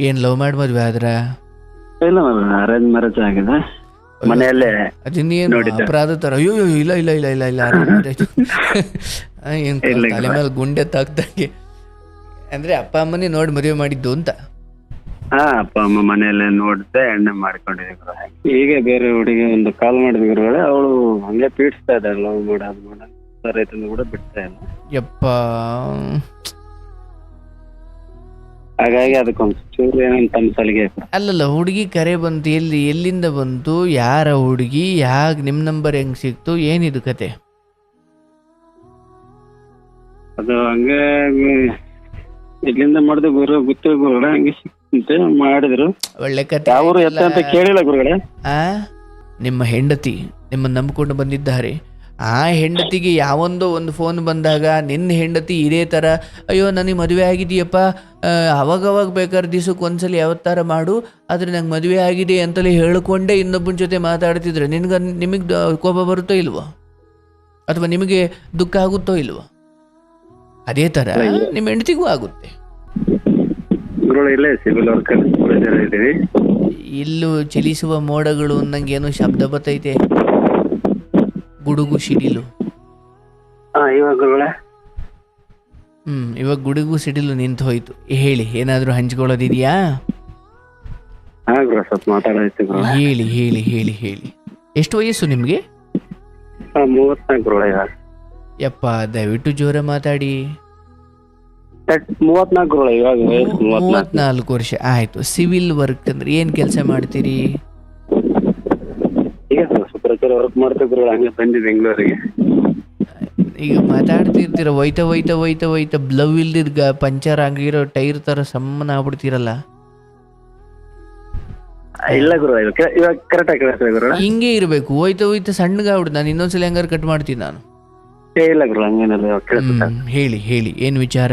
ಏನ್ ಲವ್ ಮಾಡಿ ಮದ್ವೆ ಆದ್ರ? ಇಲ್ಲ ಅರೇಂಜ್ ಮ್ಯಾರೇಜ್ ಆಗಿದೆ. ಮನೆಯಲ್ಲೇ ಅದಿನ್ನೇನು. ಅಪರಾಧ ತರ? ಅಯ್ಯೋ ಅಯ್ಯೋ, ಇಲ್ಲ ಇಲ್ಲ ಇಲ್ಲ ಇಲ್ಲ ಇಲ್ಲ arrange marriage. ಆ, ಏನ್ ಇಲ್ಲ, ತಲೆ ಮೇಲೆ ಗುಂಡೆ ತಾಕ್ದಂಗೆ. ಅಂದ್ರೆ ಅಪ್ಪ ಅಮ್ಮನೇ ನೋಡಿ ಮದುವೆ ಮಾಡಿದ್ದು ಅಂತ? ಹಾ ಅಪ್ಪ ಅಮ್ಮ ಮನೆಯಲ್ಲೇ ನೋಡ್ದೆ ಎಣ್ಣೆ ಮಾಡ್ಕೊಂಡಿದ್ದೆ ಗುರು. ಹೀಗೆ ಬೇರೆ ಹುಡುಗಿ ಒಂದು ಕಾಲ್ ಮಾಡಿದ ಗುರುಗಳೇ ಅವಳು ಹಂಗೆ ಪೀಡಿಸ್ತಾ ಇದ್ದಾಳೆ ಲವ್ ಮಾಡ ಅದು ಮಾಡ ಸರ್ ಕೂಡ ಬಿಡ್ತಾ ಇಲ್ಲ. ಯಪ್ಪ. ಹಾಗಾಗಿ ಅದಕ್ಕೊಂದು ಚೂರು ಏನಂತ ಸಲಿಗೆ ಅಲ್ಲಲ್ಲ ಹುಡುಗಿ ಕರೆ ಬಂತು ಎಲ್ಲಿ ಎಲ್ಲಿಂದ ಬಂತು ಯಾರ ಹುಡುಗಿ ಯಾಕೆ ನಿಮ್ಮ ನಂಬರ್ ಹೆಂಗ್ ಸಿಕ್ತು ಏನಿದು ಕತೆ? ಅದು ಹಂಗೆ ಇಲ್ಲಿಂದ ಮಾಡಿದ ಗುರು ಗೊತ್ತು ಗುರುಗಳೇ ಹಂಗೆ ಸಿಕ್ತಂತೆ ಮಾಡಿದ್ರು. ಒಳ್ಳೆ ಕತೆ ಅವರು ಎತ್ತ ಅಂತ ಕೇಳಿಲ್ಲ ಗುರುಗಳೇ. ಆ? ನಿಮ್ಮ ಹೆಂಡತಿ ನಿಮ್ಮ ನಂಬಿಕೊಂಡು ಬಂದಿದ್ದಾರೆ. ಆ ಹೆಂಡತಿಗೆ ಯಾವೊಂದೋ ಒಂದು ಫೋನ್ ಬಂದಾಗ ನಿನ್ನ ಹೆಂಡತಿ ಇದೇ ಥರ ಅಯ್ಯೋ ನನಗೆ ಮದುವೆ ಆಗಿದೆಯಪ್ಪ. ಅವಾಗವಾಗ ಬೇಕಾದ್ರೆ ದಿವ್ಸಕ್ಕೆ ಒಂದ್ಸಲ ಯಾವತ್ತಾರ ಮಾಡು. ಆದರೆ ನಂಗೆ ಮದುವೆ ಆಗಿದೆ ಅಂತಲೇ ಹೇಳಿಕೊಂಡೇ ಇನ್ನೊಬ್ಬನ ಜೊತೆ ಮಾತಾಡ್ತಿದ್ರೆ ನಿನ್ಗೆ ನಿಮಗೆ ಕೋಪ ಬರುತ್ತೋ ಇಲ್ವೋ? ಅಥವಾ ನಿಮಗೆ ದುಃಖ ಆಗುತ್ತೋ ಇಲ್ವೋ? ಅದೇ ಥರ ನಿಮ್ಮ ಹೆಂಡತಿಗೂ ಆಗುತ್ತೆ. ಇಲ್ಲೇ ಚಲಿಸುವ ಮೋಡಗಳು ನಂಗೇನೋ ಶಬ್ದ ಬತ್ತೈತೆ ಗುಡುಗು ಸಿಡಿಲು. ಹಾ ಇವಾಗ ಗುರುಗಳೇ ಹ್ಮ್ ಇವಾಗ ಗುಡುಗು ಸಿಡಿಲು ನಿಂತು ಹೋಯ್ತು. ಹೇಳಿ ಏನಾದ್ರೂ ಹಂಚ್ಕೊಳ್ಳೋದಿದೆಯಾ? ಹಾ ಗುರು ಸ್ವಲ್ಪ ಮಾತಾಡೋದಿತ್ತು ಗುರು ಹೇಳಿ ಹೇಳಿ ಹೇಳಿ ಹೇಳಿ. ಎಷ್ಟು ವಯಸ್ಸು ನಿಮಗೆ? ಮೂವತ್ನಾಲ್ಕು ಗುರುಗಳೇ ಇವಾಗ ಯಪ್ಪ ದಯವಿಟ್ಟು ಜೋರ ಮಾತಾಡಿ. ತಟ್- ಮೂವತ್ನಾಲ್ಕು ಗುರುಗಳೇ ಇವಾಗ ವಯಸ್ಸು ಮೂವತ್ನಾಲ್ಕು. ಮೂವತ್ನಾಲ್ಕು ವರ್ಷ. ಆಯ್ತು ಸಿವಿಲ್ ವರ್ಕ್ ಅಂದ್ರೆ ಏನ್ ಕೆಲಸ ಮಾಡ್ತೀರಿ? ಈಗ ಸುಪ್ರಚಾರ ವರ್ಕ್ ಮಾಡ್ತೀವಿ ಗುರುಗಳು ಹಂಗೆ ಬಂದಿ ಬೆಂಗಳೂರಿಗೆ. ಈಗ ಮಾತಾಡ್ತಿರ್ತೀರ ಒಯ್ತಾ ಒಯ್ತಾ ಒಯ್ತಾ ಒಯ್ತಾ ಬ್ಲವ್ ಇಲ್ದಿದ್ ಪಂಚರ್ ಆಗಿರೋ ಟೈರ್ ತರ ಸಮ್ಮನ ಆಗ್ಬಿಡ್ತೀರಲ್ಲ? ಇಲ್ಲ ಗುರು ಇವಾಗ ಕರೆಕ್ಟ್ ಆಗಿ ಗುರು. ಗುರುಗಳ ಹಿಂಗೆ ಇರಬೇಕು ಹೋಯ್ತಾ ಹೋಯ್ತಾ ಸಣ್ಣಗಾಗ್ಬಿಡು ನಾನು ಇನ್ನೊಂದ್ಸಲ ಹೆಂಗಾರು ಕಟ್ ಮಾಡ್ತೀನಿ ನಾನು. ಏ ಇಲ್ಲ ಗುರು ಹಂಗೇನಿಲ್ಲ ಇವಾಗ ಕೇಳಿಸುತ್ತೆ ಹೇಳಿ ಹೇಳಿ ಏನ್ ವಿಚಾರ?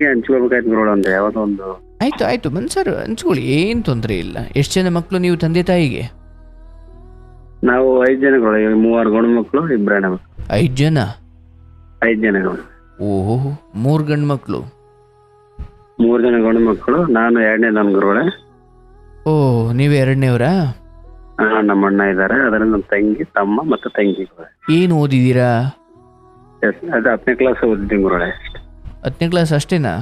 ಹಂಚ್ಕೋಬೇಕಾಯ್ತು ಗುರು ಅಂದ್ರೆ ಯಾವ್ದೋ ಒಂದು ಆಯ್ತು ಬಂದು ಮನ್ಸರು ಹಂಚ್ಕೊಳ್ಳಿ ಏನು ತೊಂದರೆ ಇಲ್ಲ. ಎಷ್ಟು ಜನ ಮಕ್ಕಳು ನೀವು ತಂದೆ ತಾಯಿಗೆ? ನಾವು ಐದು ಜನ ಗುರುಗಳು ಇವಾಗ ಮೂವರು ಗಂಡು ಮಕ್ಕಳು ಇಬ್ಬರು ಹೆಣ್ಣು ಮಕ್ಕಳು ಐದು ಜನ? ಐದು ಜನ ಗುರು ಓಹೋ ಮೂರು ಗಂಡು ಮಕ್ಕಳು ಮೂರು ಜನ ಗಂಡು ಮಕ್ಕಳು ನಾನು ಎರಡನೇ ನನ್ನ ಗುರುಗಳೇ ಓ ನೀವು ಎರಡನೇವ್ರಾ? ನಮ್ಮ ಅಣ್ಣ ಇದ್ದಾರೆ ಅದರಲ್ಲಿ ನಮ್ಮ ತಂಗಿ ತಮ್ಮ ಮತ್ತು ತಂಗಿ ಏನು ಓದಿದ್ದೀರಾ ಅದು ಹತ್ತನೇ ಕ್ಲಾಸ್ ಓದಿದ್ದೀನಿ ಗುರುಳೆ ಹತ್ತನೇ ಕ್ಲಾಸ್ ಅಷ್ಟೇನಾ?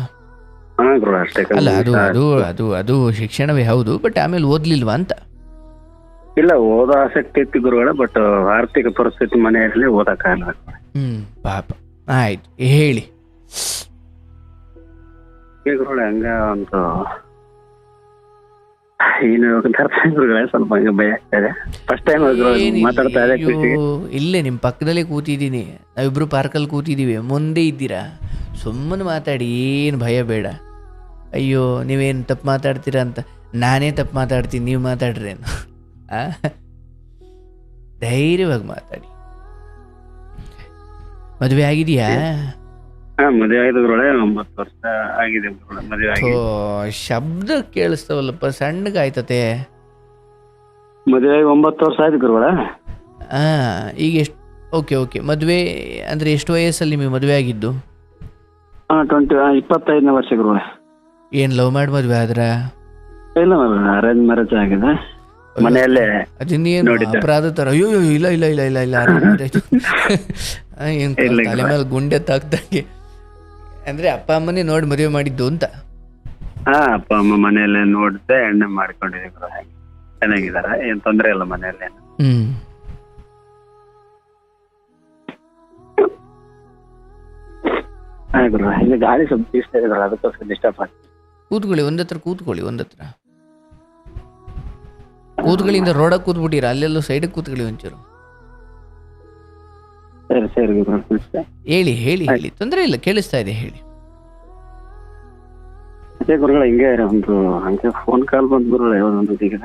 ಅಲ್ಲ ಅದು ಅದು ಅದು ಅದು ಶಿಕ್ಷಣವೇ ಹೌದು ಬಟ್ ಆಮೇಲೆ ಓದ್ಲಿಲ್ವಾ ಅಂತ? ಇಲ್ಲ ಓದೋ ಆಸಕ್ತಿ ಇತ್ತು ಗುರುಗಳ ಬಟ್ ಆರ್ಥಿಕ ಪರಿಸ್ಥಿತಿ ಮನೆಯಲ್ಲಿ ಓದಕ್ಕಾಗಲ್ಲ ಹ್ಮ್ ಪಾಪ. ಆಯ್ತು ಹೇಳಿ. ಗುರುಗಳ ಹಂಗ ಒಂದು ಏನು ಗುರುಗಳೇ ಸ್ವಲ್ಪ ಹಂಗೆ ಭಯ ಆಗ್ತದೆ ಫಸ್ಟ್ ಟೈಮ್ ಏನಿಲ್ಲ, ಮಾತಾಡ್ತಾ ಇದೆ ಇಲ್ಲೇ ನಿಮ್ಮ ಪಕ್ಕದಲ್ಲಿ ಕೂತಿದ್ದೀನಿ. ನಾವಿಬ್ರು ಪಾರ್ಕಲ್ಲಿ ಕೂತಿದ್ದೀವಿ ಮುಂದೆ ಇದ್ದೀರಾ? ಸುಮ್ಮನೆ ಮಾತಾಡಿ ಏನು ಭಯ ಬೇಡ. ಅಯ್ಯೋ ನೀವೇನು ತಪ್ಪು ಮಾತಾಡ್ತೀರಾ ಅಂತ. ನಾನೇ ತಪ್ಪು ಮಾತಾಡ್ತೀನಿ ನೀವು ಮಾತಾಡ್ರೇನು ಆ? ಧೈರ್ಯವಾಗಿ ಮಾತಾಡಿ. ಮದುವೆ ಆಗಿದೆಯಾ? ಶಬ್ದ ಕೇಳಿಸ್ತಾವಲ್ಲಪ್ಪ ಸಣ್ಣಗಾಯ್ತತೆ. ಮದುವೆ ಒಂಬತ್ತು ವರ್ಷ ಆಯ್ತು ಗುರುಗಳ. ಹಾ ಈಗ ಎಷ್ಟು ಓಕೆ ಓಕೆ. ಮದುವೆ ಅಂದ್ರೆ ಎಷ್ಟು ವಯಸ್ಸಲ್ಲಿ ನಿಮಗೆ ಮದುವೆ ಆಗಿದ್ದು? ಇಪ್ಪತ್ತೈದನೇ ವರ್ಷ ಗುರುಗಳೇ. ಏನು ಲವ್ ಮಾಡಿ ಮದ್ವೆ ಆದ್ರ? ಇಲ್ಲ ಅರೇಂಜ್ ಮ್ಯಾರೇಜ್ ಆಗಿದೆ. ಮನೆಯಲ್ಲೇ ಅದಿನ್ನೇನು. ಅಪರಾಧ ತರ? ಅಯ್ಯೋ ಇಲ್ಲ ಇಲ್ಲ ಇಲ್ಲ ಇಲ್ಲ ಇಲ್ಲ. ಏನ್ ತಲೆ. ಮೇಲೆ ಗುಂಡೆ ತಾಕ್ದಂಗೆ. ಅಂದ್ರೆ ಅಪ್ಪ ಅಮ್ಮನೇ ನೋಡಿ ಮದುವೆ ಮಾಡಿದ್ದು ಅಂತ? ಹಾ ಅಪ್ಪ ಅಮ್ಮ ಮನೆಯಲ್ಲೇ ನೋಡ್ದೆ ಎಣ್ಣೆ ಹಾಗೆ ಚೆನ್ನಾಗಿದಾರ ಏನ್ ತೊಂದ್ರೆ ಇಲ್ಲ ಮನೆಯಲ್ಲಿ ಹ್ಮ್. ಹಾ ಗುರು ಇಲ್ಲಿ ಗಾಳಿ ಸ್ವಲ್ಪ ಇಷ್ಟ ಇದೆ ಗುರು, ಅದಕ್ಕೋಸ್ಕರ ಡಿಸ್ಟರ್ಬ್ ಆಗ್ತದೆ ಕೂತ್ಕೊಳ್ಳಿ ಒಂದತ್ರ ಕೂತ್ಕೊಳ್ಳಿ ಒಂದತ್ರ ಕೂತ್ಗಳಿಂದ ರೋಡ ಕೂತ್ಬಿಟ್ಟಿರ? ಅಲ್ಲೆಲ್ಲೋ ಸೈಡಿಗೆ ಕೂತ್ಕೊಳ್ಳಿ ಒಂಚೂರು. ಹೇಳಿ ಹೇಳಿ ಹೇಳಿ. ತೊಂದರೆ ಇಲ್ಲ ಕೇಳಿಸ್ತಾ ಇದೆ ಹೇಳಿ. ಅದೇ ಗುರುಗಳ ಹಿಂಗೆ ಒಂದು ಹಂಗೆ ಫೋನ್ ಕಾಲ್ ಬಂದ್ ಗುರುಗಳ ಒಂದು ಈಗ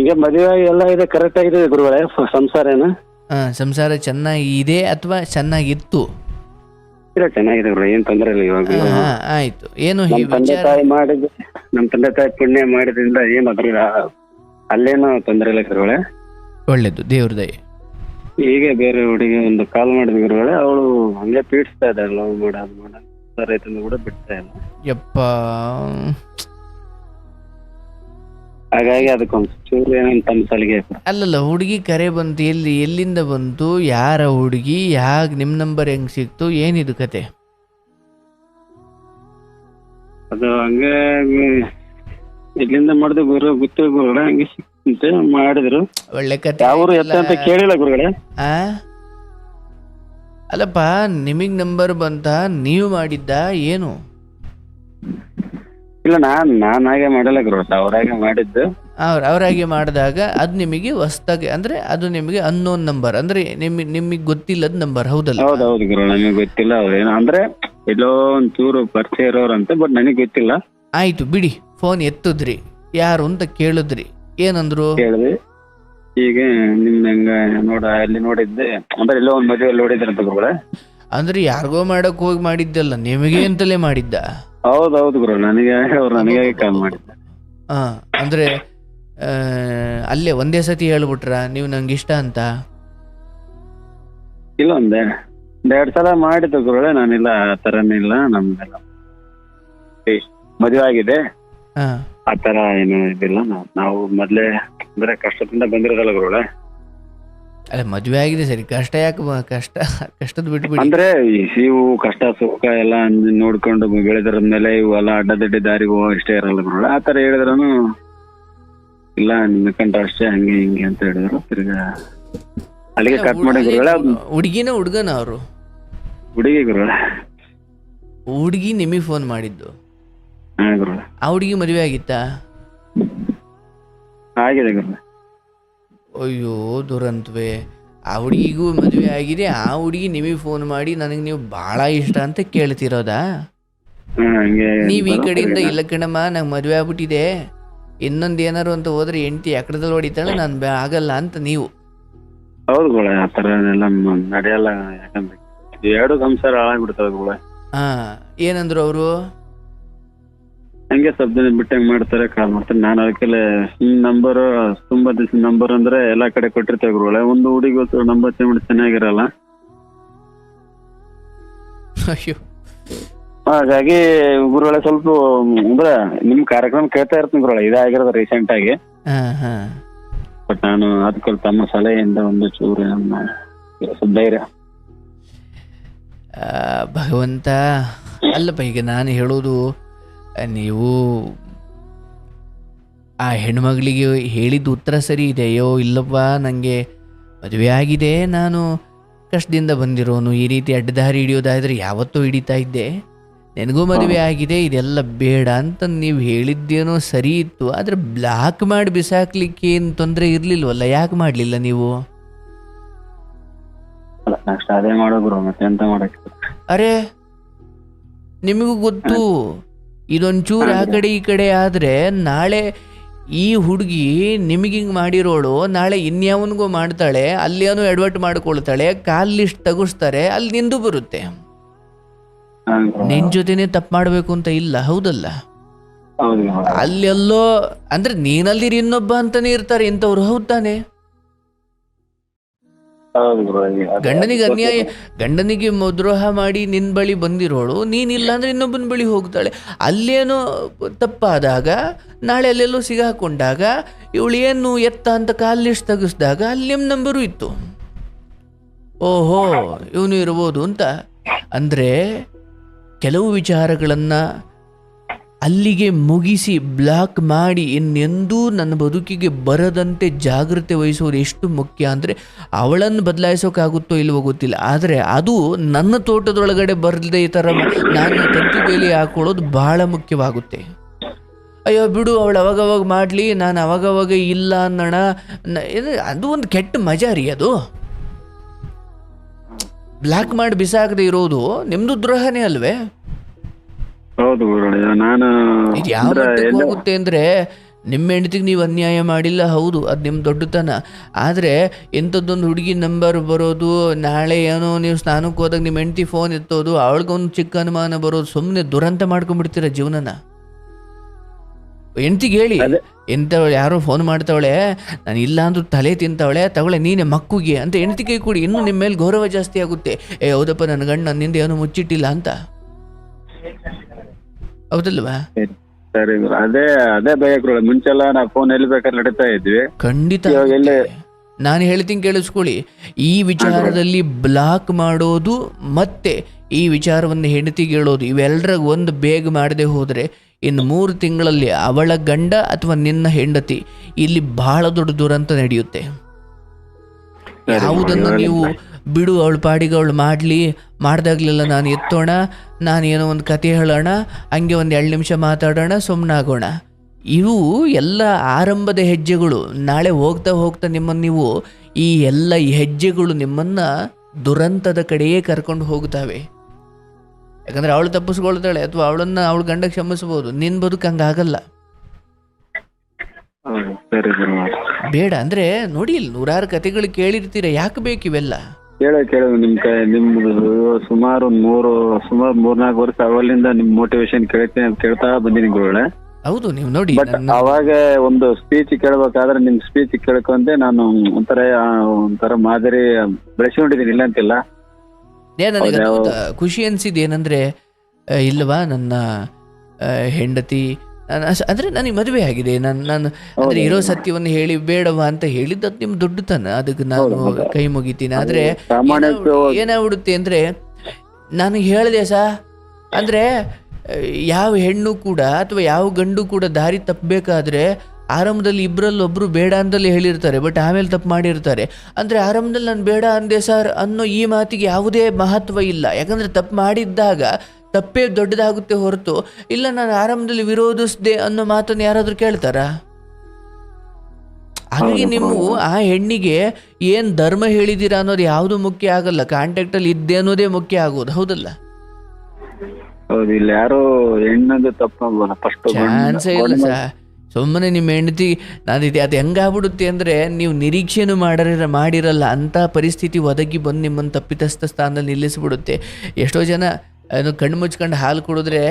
ಈಗ ಮದುವೆ ಎಲ್ಲ ಇದೆ ಕರೆಕ್ಟ್ ಆಗಿದೆ ಗುರುಗಳೇ ಸಂಸಾರ ಏನು ಸಂಸಾರ ಚೆನ್ನಾಗಿ ಇದೆ ಅಥವಾ ಚೆನ್ನಾಗಿತ್ತು? ಇಲ್ಲ ಏನ್ ತೊಂದ್ರೆ ಇಲ್ಲ ಇವಾಗ. ಆಯ್ತು. ಏನು ಈ ನಮ್ ತಂದೆ ವಿಚಾರ ತಾಯಿ ಮಾಡಿದ ನಮ್ ತಂದೆ ತಾಯಿ ಪುಣ್ಯ ಮಾಡಿದ್ರಿಂದ ಏನ್ ಅದ್ರ ಅಲ್ಲೇನು ತೊಂದ್ರೆ ಇಲ್ಲ ಗುರುಗಳೇ. ಒಳ್ಳೇದು ದೇವ್ರ ದಯೆ. ಈಗ ಬೇರೆ ಹುಡುಗಿ ಒಂದು ಕಾಲ್ ಮಾಡಿದ ಗುರುಗಳೇ ಅವಳು ಹಂಗೆ ಪೀಡಿಸ್ತಾ ಇದ್ದಾಳೆ ಲವ್ ಮಾಡ ಅದ್ ಮಾಡ ಸರ್ ಕೂಡ ಬಿಡ್ತಾ ಇಲ್ಲ. ಯಪ್ಪ ಹಾಗಾಗಿ ಅದಕ್ಕೊಂದು ಚೂರು ಏನಂತ ಸಲಿಗೆ ಅಲ್ಲಲ್ಲ ಹುಡುಗಿ ಕರೆ ಬಂತು ಎಲ್ಲಿ ಎಲ್ಲಿಂದ ಬಂತು ಯಾರ ಹುಡುಗಿ ಯಾಕೆ ನಿಮ್ಮ ನಂಬರ್ ಹೆಂಗ್ ಸಿಕ್ತು ಏನಿದು ಕತೆ? ಅದು ಹಂಗೆ ಇಲ್ಲಿಂದ ಮಾಡಿದ ಗುರು ಗುತ್ತು ಗುರುಗಳೇ ಹಂಗೆ ಸಿಕ್ತಂತೆ ಮಾಡಿದ್ರು. ಒಳ್ಳೆ ಕತೆ. ಯಾವರು ಎತ್ತ ಅಂತ ಕೇಳಿಲ್ಲ ಗುರುಗಳೆ. ಆ? ಅಲ್ಲಪ್ಪ ನಿಮಗ್ ನಂಬರ್ ಬಂತ ನೀವು ಮಾಡಿದ್ದ ಏನು? ಇಲ್ಲ ನಾನ್ ನಾನ್ ಹಾಗೆ ಮಾಡಲ್ಲ ಗುರು. ಅವ್ರಾಗೆ ಮಾಡಿದ್ದು. ಅವ್ರ ಅವರಾಗೆ ಮಾಡಿದಾಗ ಅದು ನಿಮಗೆ ಹೊಸ್ದಾಗಿ ಅಂದ್ರೆ ಅದು ನಿಮಗೆ ಅನ್ನೋನ್ ನಂಬರ್ ಅಂದ್ರೆ ನಿಮಗೆ ನಿಮಗೆ ಗೊತ್ತಿಲ್ಲದ ನಂಬರ್ ಹೌದಲ್ಲ ಹೌದ್ ಹೌದು ಗುರು. ನನಗೆ ಗೊತ್ತಿಲ್ಲ ಅವ್ರೇನು ಅಂದ್ರೆ ಎಲ್ಲೋ ಒಂದ್ ಚೂರು ಪರಿಚಯ ಇರೋರಂತೆ ಬಟ್ ನನಗೆ ಗೊತ್ತಿಲ್ಲ. ಆಯ್ತು ಬಿಡಿ. ಫೋನ್ ಎತ್ತಿದ್ರಿ. ಯಾರು ಅಂತ ಕೇಳಿದ್ರಿ. ಏನಂದ್ರು? ಈಗ ನಿಮ್ ಹೆಂಗ ನೋಡ ಅಲ್ಲಿ ನೋಡಿದ್ದೆ. ಅಂದ್ರೆ ಎಲ್ಲೋ ಒಂದ್ ಮದುವೆ ನೋಡಿದ್ರಂತ ಗುರುಗಳೇ. ಅಂದ್ರೆ ಯಾರಿಗೋ ಮಾಡಕ್ ಹೋಗಿ ಮಾಡಿದ್ದಲ್ಲ. ನಿಮಗೆ ಅಂತಲೇ ಮಾಡಿದ್ದ. ಹೌದ್ ಹೌದು ಗುರು ನನಗೆ ಅವ್ರು ನನಗೆ ಕಾಲ್ ಮಾಡಿದ್ದೆ ಹಾ ಅಂದ್ರೆ ಆ, ಅಲ್ಲೇ ಒಂದೇ ಸತಿ ಹೇಳ್ಬಿಟ್ರ ನೀವು ನಂಗೆ ಇಷ್ಟ ಅಂತ? ಇಲ್ಲ ಒಂದೇ ಒಂದ್ ಎರಡ್ ಸಲ ಮಾಡಿದ್ದು ಗುರುಳೆ ನಾನಿಲ್ಲ ಆ ಥರನಿಲ್ಲ ನಮ್ದೆಲ್ಲ ಏ, ಮದುವೆ ಆಗಿದೆ. ಆತರ ಆ ಏನು ಇದಿಲ್ಲ ನಾವು ನಾವು ಮೊದ್ಲೇ ಅಂದ್ರೆ ಕಷ್ಟದಿಂದ ಬಂದಿರೋದಲ್ಲ ಗುರುಗಳೇ. ಅಲ್ಲ ಮದುವೆ ಆಗಿದೆ ಸರಿ. ಕಷ್ಟ ಯಾಕೆ ಬ- ಕಷ್ಟ ಕಷ್ಟದ ಬಿಟ್ಬಿಡಿ. ಅಂದ್ರೆ ಈ ಇವು ಕಷ್ಟ ಸುಖ ಎಲ್ಲ ನೋಡ್ಕೊಂಡು ಬೆಳೆದ್ರ ಮೇಲೆ ಇವೆಲ್ಲ ಅಡ್ಡದಡ್ಡಿ ದಾರಿಗೆ ಹೋಗೋ ಇಷ್ಟ ಇರಲ್ಲ ನೋಡ ಆ ತರ ಹೇಳಿದ್ರನು ಇಲ್ಲ ನಿನ್ನ ಕಂಡ ಅಷ್ಟೇ ಹಂಗೆ ಹಿಂಗೆ ಅಂತ ಹೇಳಿದ್ರು. ತಿರ್ಗಾ ಅಲ್ಲಿಗೆ ಕಟ್ ಮಾಡಿ ಗುರುಗಳ ಹುಡುಗಿನ ಹುಡುಗನ ಅವರು? ಹುಡುಗಿ ಗುರುಗಳ ಹುಡುಗಿ ನಿಮಗೆ ಫೋನ್ ಮಾಡಿದ್ದು. ಹಾ ಗುರುಗಳೇ ಆ ಹುಡುಗಿ ಮದುವೆ ಆಗಿತ್ತಾ? ಆಗಿದೆ ಗುರುಗಳೇ ಅಯ್ಯೋ ದುರಂತವೇ. ಆ ಹುಡುಗಿಗೂ ಮದುವೆ ಆಗಿದೆ ಆ ಹುಡುಗಿ ನಿಮಗೆ ಫೋನ್ ಮಾಡಿ ನನಗೆ ನೀವು ಬಹಳ ಇಷ್ಟ ಅಂತ ಕೇಳ್ತಿರೋದಾ? ನೀವ್ ಈ ಕಡೆಯಿಂದ ಇಲ್ಲ ಕಣಮ್ಮ ನಂಗೆ ಮದುವೆ ಆಗ್ಬಿಟ್ಟಿದೆ. ಇನ್ನೊಂದು ಏನಾರು ಅಂತ ಹೋದ್ರೆ ಹೆಂಡತಿ ಎಕಡದಲ್ಲಿ ಹೊಡಿತಾಳೆ ನಾನು ಆಗಲ್ಲ ಅಂತ ನೀವು. ಹೌದು ಆ ಎಲ್ಲ ನಡೆಯಲ್ಲ ಯಾಕಂದ್ರೆ. ಎರಡು ಸಂಸಾರ ಹಾ ಏನಂದ್ರು ಅವರು? ಹಂಗೆ ಸ್ವಲ್ಪ ದಿನ ಬಿಟ್ಟಂಗೆ ಮಾಡ್ತಾರೆ ಕಾಲ್ ಮಾಡ್ತಾರೆ. ನಾನು ಅದಕ್ಕೆಲ್ಲ ಈ ನಂಬರ್ ತುಂಬಾ ದಿವಸ ನಂಬರ್ ಅಂದ್ರೆ ಎಲ್ಲಾ ಕಡೆ ಕೊಟ್ಟಿರ್ತೇವೆ ಗುರುಗಳೇ. ಒಂದು ಹುಡುಗಿ ನಂಬರ್ ಚೇಂಜ್ ಚೆನ್ನಾಗಿರಲ್ಲ. ಅಯ್ಯೋ. ಹಾಗಾಗಿ ಗುರುಗಳೇ ಸ್ವಲ್ಪ ಅಂದ್ರೆ ನಿಮ್ ಕಾರ್ಯಕ್ರಮ ಕೇಳ್ತಾ ಇರ್ತೀನಿ ಗುರುಗಳೇ ಇದಾಗಿರೋದು ರೀಸೆಂಟ್ ಆಗಿ. ಬಟ್ ನಾನು ಅದಕ್ಕೆ ತಮ್ಮ ಸಲಹೆಯಿಂದ ಒಂದು ಚೂರು ನಮ್ಮ ಧೈರ್ಯ. ಭಗವಂತ ಅಲ್ಲಪ್ಪ ಈಗ ನಾನು ಹೇಳೋದು ನೀವು ಆ ಹೆಣ್ಮಗಳಿಗೆ ಹೇಳಿದ ಉತ್ತರ ಸರಿ ಇದೆಯೋ ಇಲ್ಲಪ್ಪ ನನಗೆ ಮದುವೆ ಆಗಿದೆ ನಾನು ಕಷ್ಟದಿಂದ ಬಂದಿರೋನು. ಈ ರೀತಿ ಅಡ್ಡದಾರಿ ಹಿಡಿಯೋದಾದರೆ ಯಾವತ್ತೂ ಹಿಡಿತಾ ಇದ್ದೆ. ನನಗೂ ಮದುವೆ ಆಗಿದೆ ಇದೆಲ್ಲ ಬೇಡ ಅಂತ ನೀವು ಹೇಳಿದ್ದೇನೋ ಸರಿ ಇತ್ತು. ಆದರೆ ಬ್ಲಾಕ್ ಮಾಡಿ ಬಿಸಾಕ್ಲಿಕ್ಕೆ ಏನು ತೊಂದರೆ ಇರಲಿಲ್ವಲ್ಲ? ಯಾಕೆ ಮಾಡಲಿಲ್ಲ ನೀವು? ಅರೆ ನಿಮಗೂ ಗೊತ್ತು. ಇದೊಂಚೂರು ಆ ಕಡೆ ಈ ಕಡೆ ಆದರೆ ನಾಳೆ ಈ ಹುಡುಗಿ ನಿಮಗೆ ಹಿಂಗೆ ಮಾಡಿರೋಳು ನಾಳೆ ಇನ್ಯಾವನಿಗೂ ಮಾಡ್ತಾಳೆ ಅಲ್ಲೇನೂ ಎಡ್ವರ್ಟ್ ಮಾಡ್ಕೊಳ್ತಾಳೆ ಕಾಲ್ ಲಿಸ್ಟ್ ತೆಗಿಸ್ತಾರೆ ಅಲ್ಲಿ ನಿಂದು ಬರುತ್ತೆ. ನಿನ್ ಜೊತೆನೆ ತಪ್ಪು ಮಾಡಬೇಕು ಅಂತ ಇಲ್ಲ ಹೌದಲ್ಲ? ಹೌದು ಅಲ್ಲೆಲ್ಲೋ ಅಂದ್ರೆ ನೀನಲ್ಲಿ ಇನ್ನೊಬ್ಬ ಅಂತಾನೆ ಇರ್ತಾರೆ ಇಂಥವ್ರು ಹೌದ್ ಗಂಡನಿಗೆ ಅನ್ಯಾಯ ಗಂಡನಿಗೆ ಮದ್ರೋಹ ದ್ರೋಹ ಮಾಡಿ ನಿನ್ ಬಳಿ ಬಂದಿರೋಳು ನೀನಿಲ್ಲ ಅಂದ್ರೆ ಇನ್ನೊಬ್ಬನ ಬಳಿ ಹೋಗ್ತಾಳೆ. ಅಲ್ಲೇನೋ ತಪ್ಪಾದಾಗ ನಾಳೆ ಅಲ್ಲೆಲ್ಲೋ ಸಿಗಾಕೊಂಡಾಗ ಇವಳು ಏನು ಎತ್ತ ಅಂತ ಕಾಲಿಷ್ಟು ತೆಗಿಸ್ದಾಗ ಅಲ್ಲಿ ನಂಬರು ಇತ್ತು. ಓಹೋ ಇವನು ಇರ್ಬೋದು ಅಂತ. ಅಂದ್ರೆ ಕೆಲವು ವಿಚಾರಗಳನ್ನು ಅಲ್ಲಿಗೆ ಮುಗಿಸಿ ಬ್ಲಾಕ್ ಮಾಡಿ ಇನ್ನೆಂದೂ ನನ್ನ ಬದುಕಿಗೆ ಬರದಂತೆ ಜಾಗ್ರತೆ ವಹಿಸೋದು ಎಷ್ಟು ಮುಖ್ಯ ಅಂದರೆ ಅವಳನ್ನು ಬದಲಾಯಿಸೋಕ್ಕಾಗುತ್ತೋ ಇಲ್ವೋ ಗೊತ್ತಿಲ್ಲ. ಆದರೆ ಅದು ನನ್ನ ತೋಟದೊಳಗಡೆ ಬರದೇ ಈ ಥರ ನಾನು ತಂತಿ ಬೇಲಿ ಹಾಕೊಳ್ಳೋದು ಬಹಳ ಮುಖ್ಯವಾಗುತ್ತೆ. ಅಯ್ಯೋ ಬಿಡು, ಅವಳು ಅವಾಗವಾಗ ಮಾಡಲಿ, ನಾನು ಅವಾಗವಾಗ ಇಲ್ಲ ಅನ್ನೋಣ. ಅದು ಒಂದು ಕೆಟ್ಟ ಮಜಾ ರೀ ಅದು. ಬ್ಲಾಕ್ ಮಾಡಿ ಬಿಸಾಕದೆ ಇರೋದು ನಿಮ್ಮದು ದ್ರೋಹನೇ ಅಲ್ವೇ? ಹೌದು ನಾನು ಇದು ಯಾವ ಅಂದ್ರೆ ಮಟ್ಟಕ್ಕೆ ಎಲ್ಲೋ- ಹೋಗುತ್ತೆ ಅಂದರೆ ನಿಮ್ಮ ಹೆಂಡತಿಗೆ ನೀವು ಅನ್ಯಾಯ ಮಾಡಿಲ್ಲ ಹೌದು ಅದು ನಿಮ್ಮ ದೊಡ್ಡತನ. ಆದರೆ ಎಂಥದ್ದೊಂದು ಹುಡುಗಿ ನಂಬರ್ ಬರೋದು ನಾಳೆ ಏನೋ ನೀವು ಸ್ನಾನಕ್ಕೆ ಹೋದಾಗ ನಿಮ್ಮ ಹೆಂಡತಿ ಫೋನ್ ಎತ್ತೋದು ಅವಳಿಗೊಂದು ಚಿಕ್ಕ ಅನುಮಾನ ಬರೋದು ಸುಮ್ಮನೆ ದುರಂತ ಮಾಡ್ಕೊಂಡ್ಬಿಡ್ತೀರ ಜೀವನನ? ಹೆಂಡ್ತಿಗೆ ಹೇಳಿ ಅದೇ. ಎಂಥವಳು ಯಾರೋ ಫೋನ್ ಮಾಡ್ತಾವಳೆ ನಾನು ಇಲ್ಲ ಅಂದ್ರೂ ತಲೆ ತಿಂತಾವಳೆ ತಗೊಳ್ಳೆ ನೀನೆ ಮಕ್ಕುಗೆ ಅಂತ ಹೆಂಡ್ತಿ ಕೈ ಕೊಡಿ ಇನ್ನೂ ನಿಮ್ಮ ಮೇಲೆ ಗೌರವ ಜಾಸ್ತಿ ಆಗುತ್ತೆ. ಏ ಹೌದಪ್ಪ ನನ್ನ ಗಂಡ ನನ್ನಿಂದ ಏನೋ ಮುಚ್ಚಿಟ್ಟಿಲ್ಲ ಅಂತ. ಹೌದಲ್ವಾ? ಸರಿ ಗುರು. ಅದೇ ಅದೇ ಭಯ ಗುರು. ಮುಂಚೆಲ್ಲ ನಾವು ಫೋನ್ ಎಲ್ಲಿ ಬೇಕಾದ್ರೆ ನಡೀತಾ ಇದ್ವಿ. ಖಂಡಿತ ಇವಾಗ ಎಲ್ಲಿ ನಾನು ಹೇಳ್ತೀನಿ ಕೇಳಿಸ್ಕೊಳ್ಳಿ. ಈ ವಿಚಾರದಲ್ಲಿ ಬ್ಲಾಕ್ ಮಾಡೋದು ಮತ್ತೆ ಈ ವಿಚಾರವನ್ನು ಹೆಂಡತಿ ಹೇಳೋದು. ಇವೆಲ್ಲರಾಗ ಒಂದು ಬೇಗ ಮಾಡದೆ ಹೋದರೆ ಇನ್ನು ಮೂರು ತಿಂಗಳಲ್ಲಿ ಅವಳ ಗಂಡ ಅಥವಾ ನಿನ್ನ ಹೆಂಡತಿ ಇಲ್ಲಿ ಬಹಳ ದೊಡ್ಡ ದುರಂತ ನಡೆಯುತ್ತೆ. ಯಾವುದನ್ನು ನೀವು ಬಿಡು ಅವಳ ಪಾಡಿಗೆ ಅವಳು ಮಾಡಲಿ ಮಾಡ್ದಾಗ್ಲೆಲ್ಲ ನಾನು ಎತ್ತೋಣ ನಾನು ಏನೋ ಒಂದು ಕತೆ ಹೇಳೋಣ ಹಂಗೆ ಒಂದು ಎರಡು ನಿಮಿಷ ಮಾತಾಡೋಣ ಸುಮ್ಮನಾಗೋಣ ಇವು ಎಲ್ಲ ಆರಂಭದ ಹೆಜ್ಜೆಗಳು. ನಾಳೆ ಹೋಗ್ತಾ ಹೋಗ್ತಾ ನಿಮ್ಮನ್ನು ನೀವು ಈ ಎಲ್ಲ ಈ ಹೆಜ್ಜೆಗಳು ನಿಮ್ಮನ್ನು ದುರಂತದ ಕಡೆಯೇ ಕರ್ಕೊಂಡು ಹೋಗ್ತಾವೆ. ಯಾಕಂದ್ರೆ ಅವಳು ತಪ್ಪಿಸ್ಕೊಳ್ತಾಳೆ ಅಥವಾ ಅವಳನ್ನು ಅವಳು ಗಂಡ ಕ್ಷಮಿಸ್ಬೋದು. ನಿನ್ನ ಬದುಕು ಹಂಗಾಗಲ್ಲ. ಬೇಡ ಅಂದರೆ ನೋಡಿ ಇಲ್ಲಿ ನೂರಾರು ಕತೆಗಳು ಕೇಳಿರ್ತೀರ ಯಾಕೆ ಬೇಕು ಇವೆಲ್ಲ? ಕೇಳ ಕೇಳ ನಿಮ್ ಕೈ ನಿಮ್ದು ಸುಮಾರು ಒಂದ್ ಮೂರು ಸುಮಾರು ಮೂರ್ನಾಲ್ಕು ವರ್ಷ ಅವಲ್ಲಿಂದ ನಿಮ್ ಮೋಟಿವೇಶನ್ ಕೇಳ್ತೀನಿ ಕೇಳ್ತಾ ಬಂದಿನಿ ಗುರುಗಳೇ. ಹೌದು ನೀವು ನೋಡಿ ಬಟ್ ನನ್ನ ಅವಾಗ ಒಂದು ಸ್ಪೀಚ್ ಕೇಳ್ಬೇಕಾದ್ರೆ ನಿಮ್ ಸ್ಪೀಚ್ ಕೇಳ್ಕೊಂಡೆ ನಾನು ಒಂಥರ ಆ, ಒಂಥರ ಮಾದರಿ ಬೆಳೆಸ್ಕೊಂಡಿದ್ದೀನಿ ಇಲ್ಲ ಅಂತಿಲ್ಲ. ಏ ನನಗೆ ಅದು ಖುಷಿ ಅನ್ಸಿದ್ದು ಏನಂದ್ರೆ ಆ, ಇಲ್ವಾ ನನ್ನ ಆ, ಹೆಂಡತಿ ಅಂದ್ರೆ ನನಗೆ ಮದುವೆ ಆಗಿದೆ. ನಾನು ನಾನು ಅಂದ್ರೆ ಇರೋ ಸತ್ಯವನ್ನು ಹೇಳಿ ಬೇಡವಾ ಅಂತ ಹೇಳಿದ್ದು ಅದು ನಿಮ್ ದೊಡ್ಡತನ. ಅದಕ್ಕೆ ನಾನು ಕೈ ಮುಗಿತೀನಿ. ಆದ್ರೆ ಏನಾಗ್ಬಿಡುತ್ತೆ ಅಂದ್ರೆ ನಾನು ಹೇಳಿದೆ ಸಾ. ಅಂದ್ರೆ ಯಾವ ಹೆಣ್ಣು ಕೂಡ ಅಥವಾ ಯಾವ ಗಂಡು ಕೂಡ ದಾರಿ ತಪ್ಪಬೇಕಾದ್ರೆ ಆರಂಭದಲ್ಲಿ ಇಬ್ಬರಲ್ಲಿ ಒಬ್ರು ಬೇಡ ಅಂದಲ್ಲಿ ಹೇಳಿರ್ತಾರೆ ಬಟ್ ಆಮೇಲೆ ತಪ್ಪು ಮಾಡಿರ್ತಾರೆ. ಅಂದ್ರೆ ಆರಂಭದಲ್ಲಿ ನಾನು ಬೇಡ ಅಂದೆ ಸರ್ ಅನ್ನೋ ಈ ಮಾತಿಗೆ ಯಾವುದೇ ಮಹತ್ವ ಇಲ್ಲ. ಯಾಕಂದ್ರೆ ತಪ್ಪು ಮಾಡಿದ್ದಾಗ ತಪ್ಪೇ ದೊಡ್ಡದಾಗುತ್ತೆ ಹೊರತು. ಇಲ್ಲ ನಾನು ಆರಂಭದಲ್ಲಿ ವಿರೋಧಿಸ್ದೆ ಅನ್ನೋ ಮಾತನ್ನು ಯಾರಾದರೂ ಕೇಳ್ತಾರಾ? ಹಾಗಾಗಿ ನೀವು ಆ ಹೆಣ್ಣಿಗೆ ಏನು ಧರ್ಮ ಹೇಳಿದ್ದೀರಾ ಅನ್ನೋದು ಯಾವುದು ಮುಖ್ಯ ಆಗಲ್ಲ. ಕಾಂಟ್ಯಾಕ್ಟಲ್ಲಿ ಇದ್ದೆ ಅನ್ನೋದೇ ಮುಖ್ಯ ಆಗೋದು ಹೌದಲ್ಲ? ಹೌದು ಇಲ್ಲಿ ಯಾರು ಹೆಣ್ಣದು ತಪ್ಪಲ್ಲ ಫಸ್ಟ್ ಚಾನ್ಸೇ ಇಲ್ಲ ಸಾ. ಸುಮ್ಮನೆ ನಿಮ್ಮ ಹೆಂಡತಿ ನಾನು ಇದೆ ಅದು ಹೆಂಗಾಗ್ಬಿಡುತ್ತೆ ಅಂದ್ರೆ ನೀವು ನಿರೀಕ್ಷೆನೂ ಮಾಡಿರ ಮಾಡಿರಲ್ಲ. ಅಂತ ಪರಿಸ್ಥಿತಿ ಒದಗಿ ಬಂದು ನಿಮ್ಮನ್ನು ತಪ್ಪಿತಸ್ಥ ಸ್ಥಾನದಲ್ಲಿ ನಿಲ್ಲಿಸ್ಬಿಡುತ್ತೆ. ಎಷ್ಟೋ ಜನ ಏನು ಕಣ್ಣು ಮುಚ್ಕೊಂಡು ಹಾಲು ಕುಡಿದ್ರೆ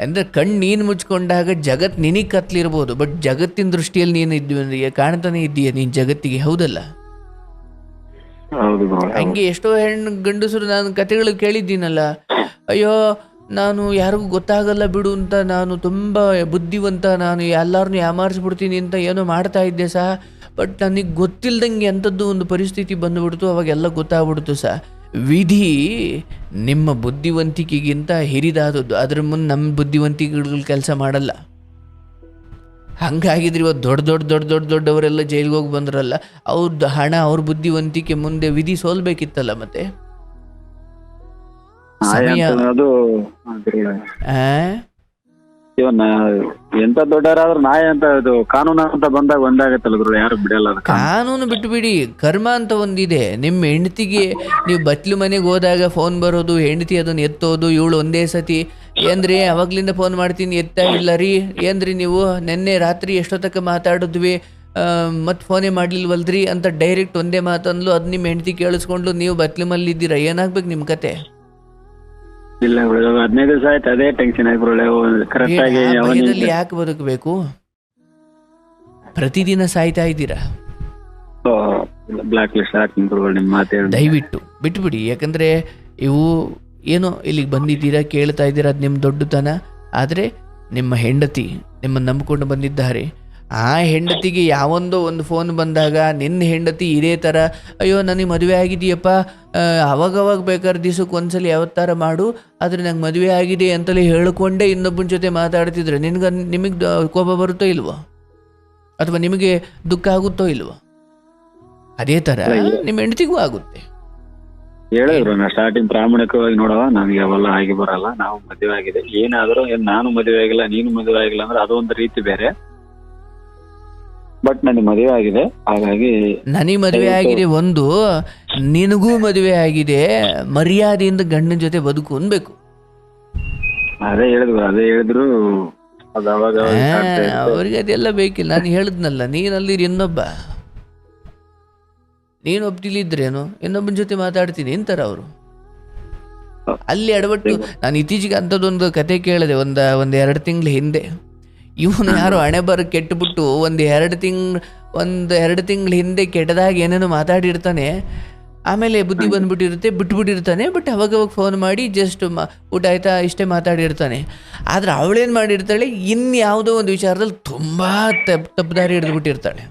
ಅಂದರೆ ಕಣ್ಣು ನೀನು ಮುಚ್ಕೊಂಡಾಗ ಜಗತ್ ನಿನಗೆ ಕತ್ಲಿರ್ಬೋದು ಬಟ್ ಜಗತ್ತಿನ ದೃಷ್ಟಿಯಲ್ಲಿ ನೀನು ಇದ್ವಿ ಕಾಣ್ತಾನೆ ಇದ್ದೀಯ ನೀನು ಜಗತ್ತಿಗೆ? ಹೌದಲ್ಲ. ಹಂಗೆ ಎಷ್ಟೋ ಹೆಣ್ಣು ಗಂಡಸರು ನಾನು ಕತೆಗಳು ಕೇಳಿದ್ದೀನಲ್ಲ ಅಯ್ಯೋ ನಾನು ಯಾರಿಗೂ ಗೊತ್ತಾಗಲ್ಲ ಬಿಡು ಅಂತ ನಾನು ತುಂಬ ಬುದ್ಧಿವಂತ ನಾನು ಎಲ್ಲರನ್ನೂ ಯಾಮಾರಿಸ್ಬಿಡ್ತೀನಿ ಅಂತ ಏನೋ ಮಾಡ್ತಾ ಇದ್ದೆ ಸಹ ಬಟ್ ನನಗೆ ಗೊತ್ತಿಲ್ದಂಗೆ ಎಂಥದ್ದು ಒಂದು ಪರಿಸ್ಥಿತಿ ಬಂದುಬಿಡ್ತು ಅವಾಗೆಲ್ಲ ಗೊತ್ತಾಗ್ಬಿಡ್ತು ಸಹ ವಿಧಿ ನಿಮ್ಮ ಬುದ್ಧಿವಂತಿಕೆಗಿಂತ ಹಿರಿದಾದದ್ದು. ಅದ್ರ ಮುಂದೆ ನಮ್ಮ ಬುದ್ಧಿವಂತಿಕೆಗಳು ಕೆಲಸ ಮಾಡಲ್ಲ. ಹಂಗಾಗಿದ್ರೆ ಇವತ್ತು ದೊಡ್ಡ ದೊಡ್ಡ ದೊಡ್ಡ ದೊಡ್ಡ ದೊಡ್ಡವರೆಲ್ಲ ಜೈಲಿಗೆ ಹೋಗಿ ಬಂದ್ರಲ್ಲ ಅವ್ರದ್ದು ಹಣ ಅವ್ರ ಬುದ್ಧಿವಂತಿಕೆ ಮುಂದೆ ವಿಧಿ ಸೋಲ್ಬೇಕಿತ್ತಲ್ಲ ಮತ್ತೆ? ಸಮಯ ಎಂತ ದೊಡ್ಡವರಾದ್ರೂ ನಾಯಿ ಅಂತ ಇದು ಕಾನೂನು ಅಂತ ಬಂದಾಗ ಒಂದಾಗತ್ತಲ್ಲ ಯಾರು ಬಿಡಲ್ಲ ಕಾನೂನು. ಬಿಟ್ಟು ಬಿಡಿ ಕರ್ಮ ಅಂತ ಒಂದಿದೆ. ನಿಮ್ಮ ಹೆಂಡತಿಗೆ ನೀವು ಬಟ್ಲು ಮನೆಗೆ ಹೋದಾಗ ಫೋನ್ ಬರೋದು, ಹೆಂಡತಿ ಅದನ್ನ ಎತ್ತೋದು, ಇವಳು ಒಂದೇ ಸತಿ. ಏನ್ರಿ ಅವಾಗ್ಲಿಂದ ಫೋನ್ ಮಾಡ್ತೀನಿ ಎತ್ತಾ ಇಲ್ಲ ರೀ. ಏನ್ರಿ ನೀವು ನಿನ್ನೆ ರಾತ್ರಿ ಎಷ್ಟೊತ್ತಕ ಮಾತಾಡಿದ್ವಿ ಮತ್ತೆ ಫೋನೇ ಮಾಡ್ಲಿಲ್ವಲ್ರಿ ಅಂತ ಡೈರೆಕ್ಟ್ ಒಂದೇ ಮಾತಂದ್ಲು, ಅದ್ ನಿಮ್ಮ ಹೆಂಡತಿ ಕೇಳಿಸ್ಕೊಂಡು ನೀವು ಬಟ್ಲು ಮಲ್ಲಿದ್ದೀರಾ? ಏನಾಗ್ಬೇಕು ನಿಮ್ಮ ಕತೆ? ಇಲ್ಲ ಇವಾಗ ಹದಿನೈದು ದಿವಸ ಆಯ್ತು ಅದೇ ಟೆನ್ಷನ್ ಆಗಿ ಕರೆಕ್ಟ್ ಆಗಿ ಆ ಅವನಿಗೆ ಭಯದಲ್ಲಿ ಯಾಕೆ ಬದುಕಬೇಕು? ಪ್ರತಿದಿನ ಸಾಯ್ತಾ ಇದ್ದೀರಾ? ಬ್ಲಾಕ್ ಲಿಸ್ಟ್ ಹಾಕ್ತೀನಿ ನಿಮ್ಮ ಮಾತು ಹೇಳಿ ದಯವಿಟ್ಟು ಬಿಟ್ಬಿಡಿ. ಯಾಕಂದ್ರೆ ಇವು ಏನೋ ಇಲ್ಲಿಗೆ ಬಂದಿದ್ದೀರಾ ಕೇಳ್ತಾ ಇದ್ದೀರಾ ಅದು ನಿಮ್ಮ ದೊಡ್ಡತನ. ಆದರೆ ನಿಮ್ಮ ಹೆಂಡತಿ ನಿಮ್ಮ ನಂಬಿಕೊಂಡು ಬಂದಿದ್ದಾರೆ. ಆ ಹೆಂಡತಿಗೆ ಯಾವೊಂದೋ ಒಂದು ಫೋನ್ ಬಂದಾಗ ನಿನ್ನ ಹೆಂಡತಿ ಇದೇ ಥರ ಅಯ್ಯೋ ನನಗೆ ಮದುವೆ ಆಗಿದೆಯಪ್ಪ ಅವಾಗವಾಗ ಬೇಕಾದ್ರೆ ದಿವಸಕ್ಕೆ ಒಂದ್ಸಲ ಯಾವತ್ತಾರ ಮಾಡು ಆದರೆ ನಂಗೆ ಮದುವೆ ಆಗಿದೆ ಅಂತಲೇ ಹೇಳಿಕೊಂಡೇ ಇನ್ನೊಬ್ಬನ ಜೊತೆ ಮಾತಾಡ್ತಿದ್ರೆ ನಿನ್ಗೆ ನಿಮಗೆ ಕೋಪ ಬರುತ್ತೋ ಇಲ್ವೋ? ಅಥವಾ ನಿಮಗೆ ದುಃಖ ಆಗುತ್ತೋ ಇಲ್ವೋ? ಅದೇ ಥರ ನಿಮ್ಮ ಹೆಂಡತಿಗೂ ಆಗುತ್ತೆ. ಹೇಳಿದ್ರು ನಾ ಸ್ಟಾರ್ಟಿಂಗ್ ಪ್ರಾಮಾಣಿಕವಾಗಿ ನೋಡವ ನಮ್ಗೆ ಅವೆಲ್ಲ ಆಗಿ ಬರಲ್ಲ ನಾವು ಮದುವೆ ಆಗಿದೆ ಏನಾದರೂ ಏನ್ ನಾನು ಮದುವೆ ಆಗಿಲ್ಲ ನೀನು ಮದುವೆ ಆಗಿಲ್ಲ ಅಂದ್ರೆ ಅದೊಂದು ರೀತಿ ಬೇರೆ. ಬಟ್ ನನಗೆ ಮದುವೆ ಆಗಿದೆ. ಹಾಗಾಗಿ ನನಗೆ ಮದುವೆ ಆಗಿದೆ ಒಂದು ನಿನಗೂ ಮದುವೆ ಆಗಿದೆ ಮರ್ಯಾದೆಯಿಂದ ಗಂಡನ ಜೊತೆ ಬದುಕು ಅನ್ಬೇಕು. ಅದೇ ಹೇಳಿದ್ರು ಅದೇ ಹೇಳಿದ್ರು. ಅವ್ರಿಗೆ ಅದೆಲ್ಲ ಬೇಕಿಲ್ಲ. ನಾನು ಹೇಳಿದ್ನಲ್ಲ ನೀನಲ್ಲಿ ಇನ್ನೊಬ್ಬ. ನೀನು ಒಪ್ತಿಲಿದ್ರೇನು ಇನ್ನೊಬ್ಬನ ಜೊತೆ ಮಾತಾಡ್ತೀನಿ ಅಂತಾರ ಅವರು. ಅಲ್ಲಿ ಎಡವಟ್ಟು ನಾನು ಇತ್ತೀಚೆಗೆ ಅಂಥದ್ದೊಂದು ಕತೆ ಕೇಳಿದೆ ಒಂದು ಒಂದು ಎರಡು ತಿಂಗಳ ಹಿಂದೆ. ಇವನು ಯಾರು ಹಣೆ ಬರ ಕೆಟ್ಟುಬಿಟ್ಟು ಒಂದು ಎರಡು ತಿಂಗ್ ಒಂದು ಎರಡು ತಿಂಗಳ ಹಿಂದೆ ಕೆಟ್ಟದಾಗ ಏನೇನೋ ಮಾತಾಡಿರ್ತಾನೆ. ಆಮೇಲೆ ಬುದ್ಧಿ ಬಂದ್ಬಿಟ್ಟಿರುತ್ತೆ ಬಿಟ್ಬಿಟ್ಟಿರ್ತಾನೆ ಬಟ್ ಅವಾಗ ಅವಾಗ ಫೋನ್ ಮಾಡಿ ಜಸ್ಟ್ ಮಾ ಊಟ ಆಯ್ತಾ ಇಷ್ಟೇ ಮಾತಾಡಿರ್ತಾನೆ. ಆದರೆ ಅವಳೇನು ಮಾಡಿರ್ತಾಳೆ ಇನ್ಯಾವುದೋ ಒಂದು ವಿಚಾರದಲ್ಲಿ ತುಂಬ ತಪ್ಪು ತಪ್ಪು ದಾರಿ ಹಿಡಿದ್ಬಿಟ್ಟಿರ್ತಾಳೆ.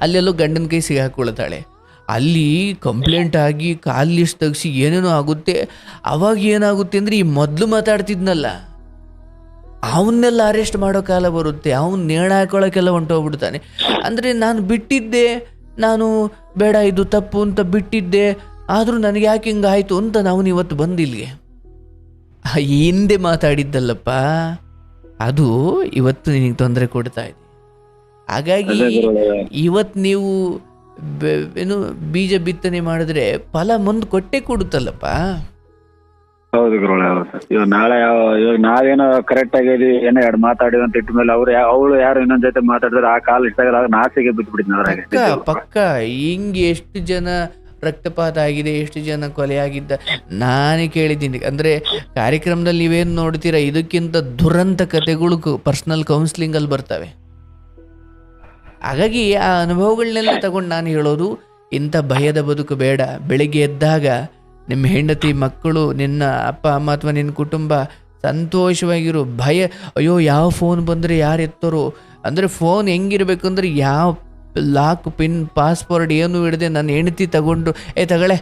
ಅಲ್ಲೆಲ್ಲೋ ಗಂಡನ ಕೈ ಸಿಗಾಕೊಳ್ತಾಳೆ. ಅಲ್ಲಿ ಕಂಪ್ಲೇಂಟ್ ಆಗಿ ಕಾಲ್ ಲಿಸ್ಟ್ ತೆಗ್ಸಿ ಏನೇನೋ ಆಗುತ್ತೆ. ಅವಾಗ ಏನಾಗುತ್ತೆ ಅಂದರೆ ಈ ಮೊದಲು ಮಾತಾಡ್ತಿದ್ನಲ್ಲ. ಅವನ್ನೆಲ್ಲ ಅರೆಸ್ಟ್ ಮಾಡೋ ಕಾಲ ಬರುತ್ತೆ. ಅವನು ನೇಣ ಹಾಕೊಳ್ಳೋಕ್ಕೆಲ್ಲ ಹೊಂಟೋಗ್ಬಿಡ್ತಾನೆ. ಅಂದ್ರೆ ನಾನು ಬಿಟ್ಟಿದ್ದೆ ನಾನು ಬೇಡ ಇದು ತಪ್ಪು ಅಂತ ಬಿಟ್ಟಿದ್ದೆ ಆದ್ರೂ ನನಗೆ ಯಾಕೆ ಹಿಂಗಾಯ್ತು ಅಂತ ನಾವು ಇವತ್ತು ಬಂದಿಲ್ಲಿಗೆ ಹಿಂದೆ ಮಾತಾಡಿದ್ದಲ್ಲಪ್ಪ ಅದು ಇವತ್ತು ನಿನಗೆ ತೊಂದರೆ ಕೊಡ್ತಾ ಇದೆ. ಹಾಗಾಗಿ ಇವತ್ತು ನೀವು ಏನು ಬೀಜ ಬಿತ್ತನೆ ಮಾಡಿದ್ರೆ ಫಲ ಮುಂದೆ ಕೊಟ್ಟೆ ಕೊಡುತ್ತಲ್ಲಪ್ಪ. ಹೌದು ಗುರುಗಳೇ, ಹೌದು. ಇವಾಗ ನಾಳೆ ಯಾವ- ಇವಾಗ ನಾವೇನೋ ಕರೆಕ್ಟ್ ಆಗಿ ಏನೋ ಎರಡು ಮಾತಾಡಿದ ಅಂತ ಇಟ್ಟ ಮೇಲೆ ಅವ್ರು ಅವಳು ಯಾರು ಇನ್ನೊಂದ್ ಜೊತೆ ಮಾತಾಡಿದ್ರೆ ಆ ಕಾಲ್ ಇಟ್ಟಾಗ ನಾಸಿಗೆ ಬಿದ್ದುಬಿಟ್ಟಿದ್ನ ಅದ್ರಾಗೆ ಪಕ್ಕ ಪಕ್ಕ, ಹಿಂಗ್ ಎಷ್ಟು ಜನ ರಕ್ತಪಾತ ಆಗಿದೆ, ಎಷ್ಟು ಜನ ಕೊಲೆ ಆಗಿದ್ದ, ನಾನೇ ಕೇಳಿದ್ದೀನಿ. ಅಂದ್ರೆ ಕಾರ್ಯಕ್ರಮದಲ್ಲಿ ನೀವೇನು ನೋಡ್ತೀರಾ, ಇದಕ್ಕಿಂತ ದುರಂತ ಕಥೆಗಳು ಪರ್ಸನಲ್ ಕೌನ್ಸಿಲಿಂಗ್ ಅಲ್ಲಿ ಬರ್ತವೆ. ಹಾಗಾಗಿ ಆ ಅನುಭವಗಳನ್ನೆಲ್ಲ ತಗೊಂಡು ನಾನು ಹೇಳೋದು, ಇಂಥ ಭಯದ ಬದುಕು ಬೇಡ. ಬೆಳಿಗ್ಗೆ ಎದ್ದಾಗ ನಿಮ್ಮ ಹೆಂಡತಿ, ಮಕ್ಕಳು, ನಿನ್ನ ಅಪ್ಪ, ಅಮ್ಮ ಅಥವಾ ನಿನ್ನ ಕುಟುಂಬ ಸಂತೋಷವಾಗಿರು, ಭಯ, ಅಯ್ಯೋ, ಯಾವ ಫೋನ್ ಬಂದರೆ ಯಾರು ಎತ್ತರೋ? ಅಂದರೆ ಫೋನ್ ಹೆಂಗಿರ್ಬೇಕು ಅಂದರೆ ಯಾವ ಲಾಕ್ ಪಿನ್ ಪಾಸ್ವರ್ಡ್ ಏನು ಹಿಡದೆ ನನ್ನ ಹೆಂಡತಿ ತಗೊಂಡು, ಏ, ತಗಳೆ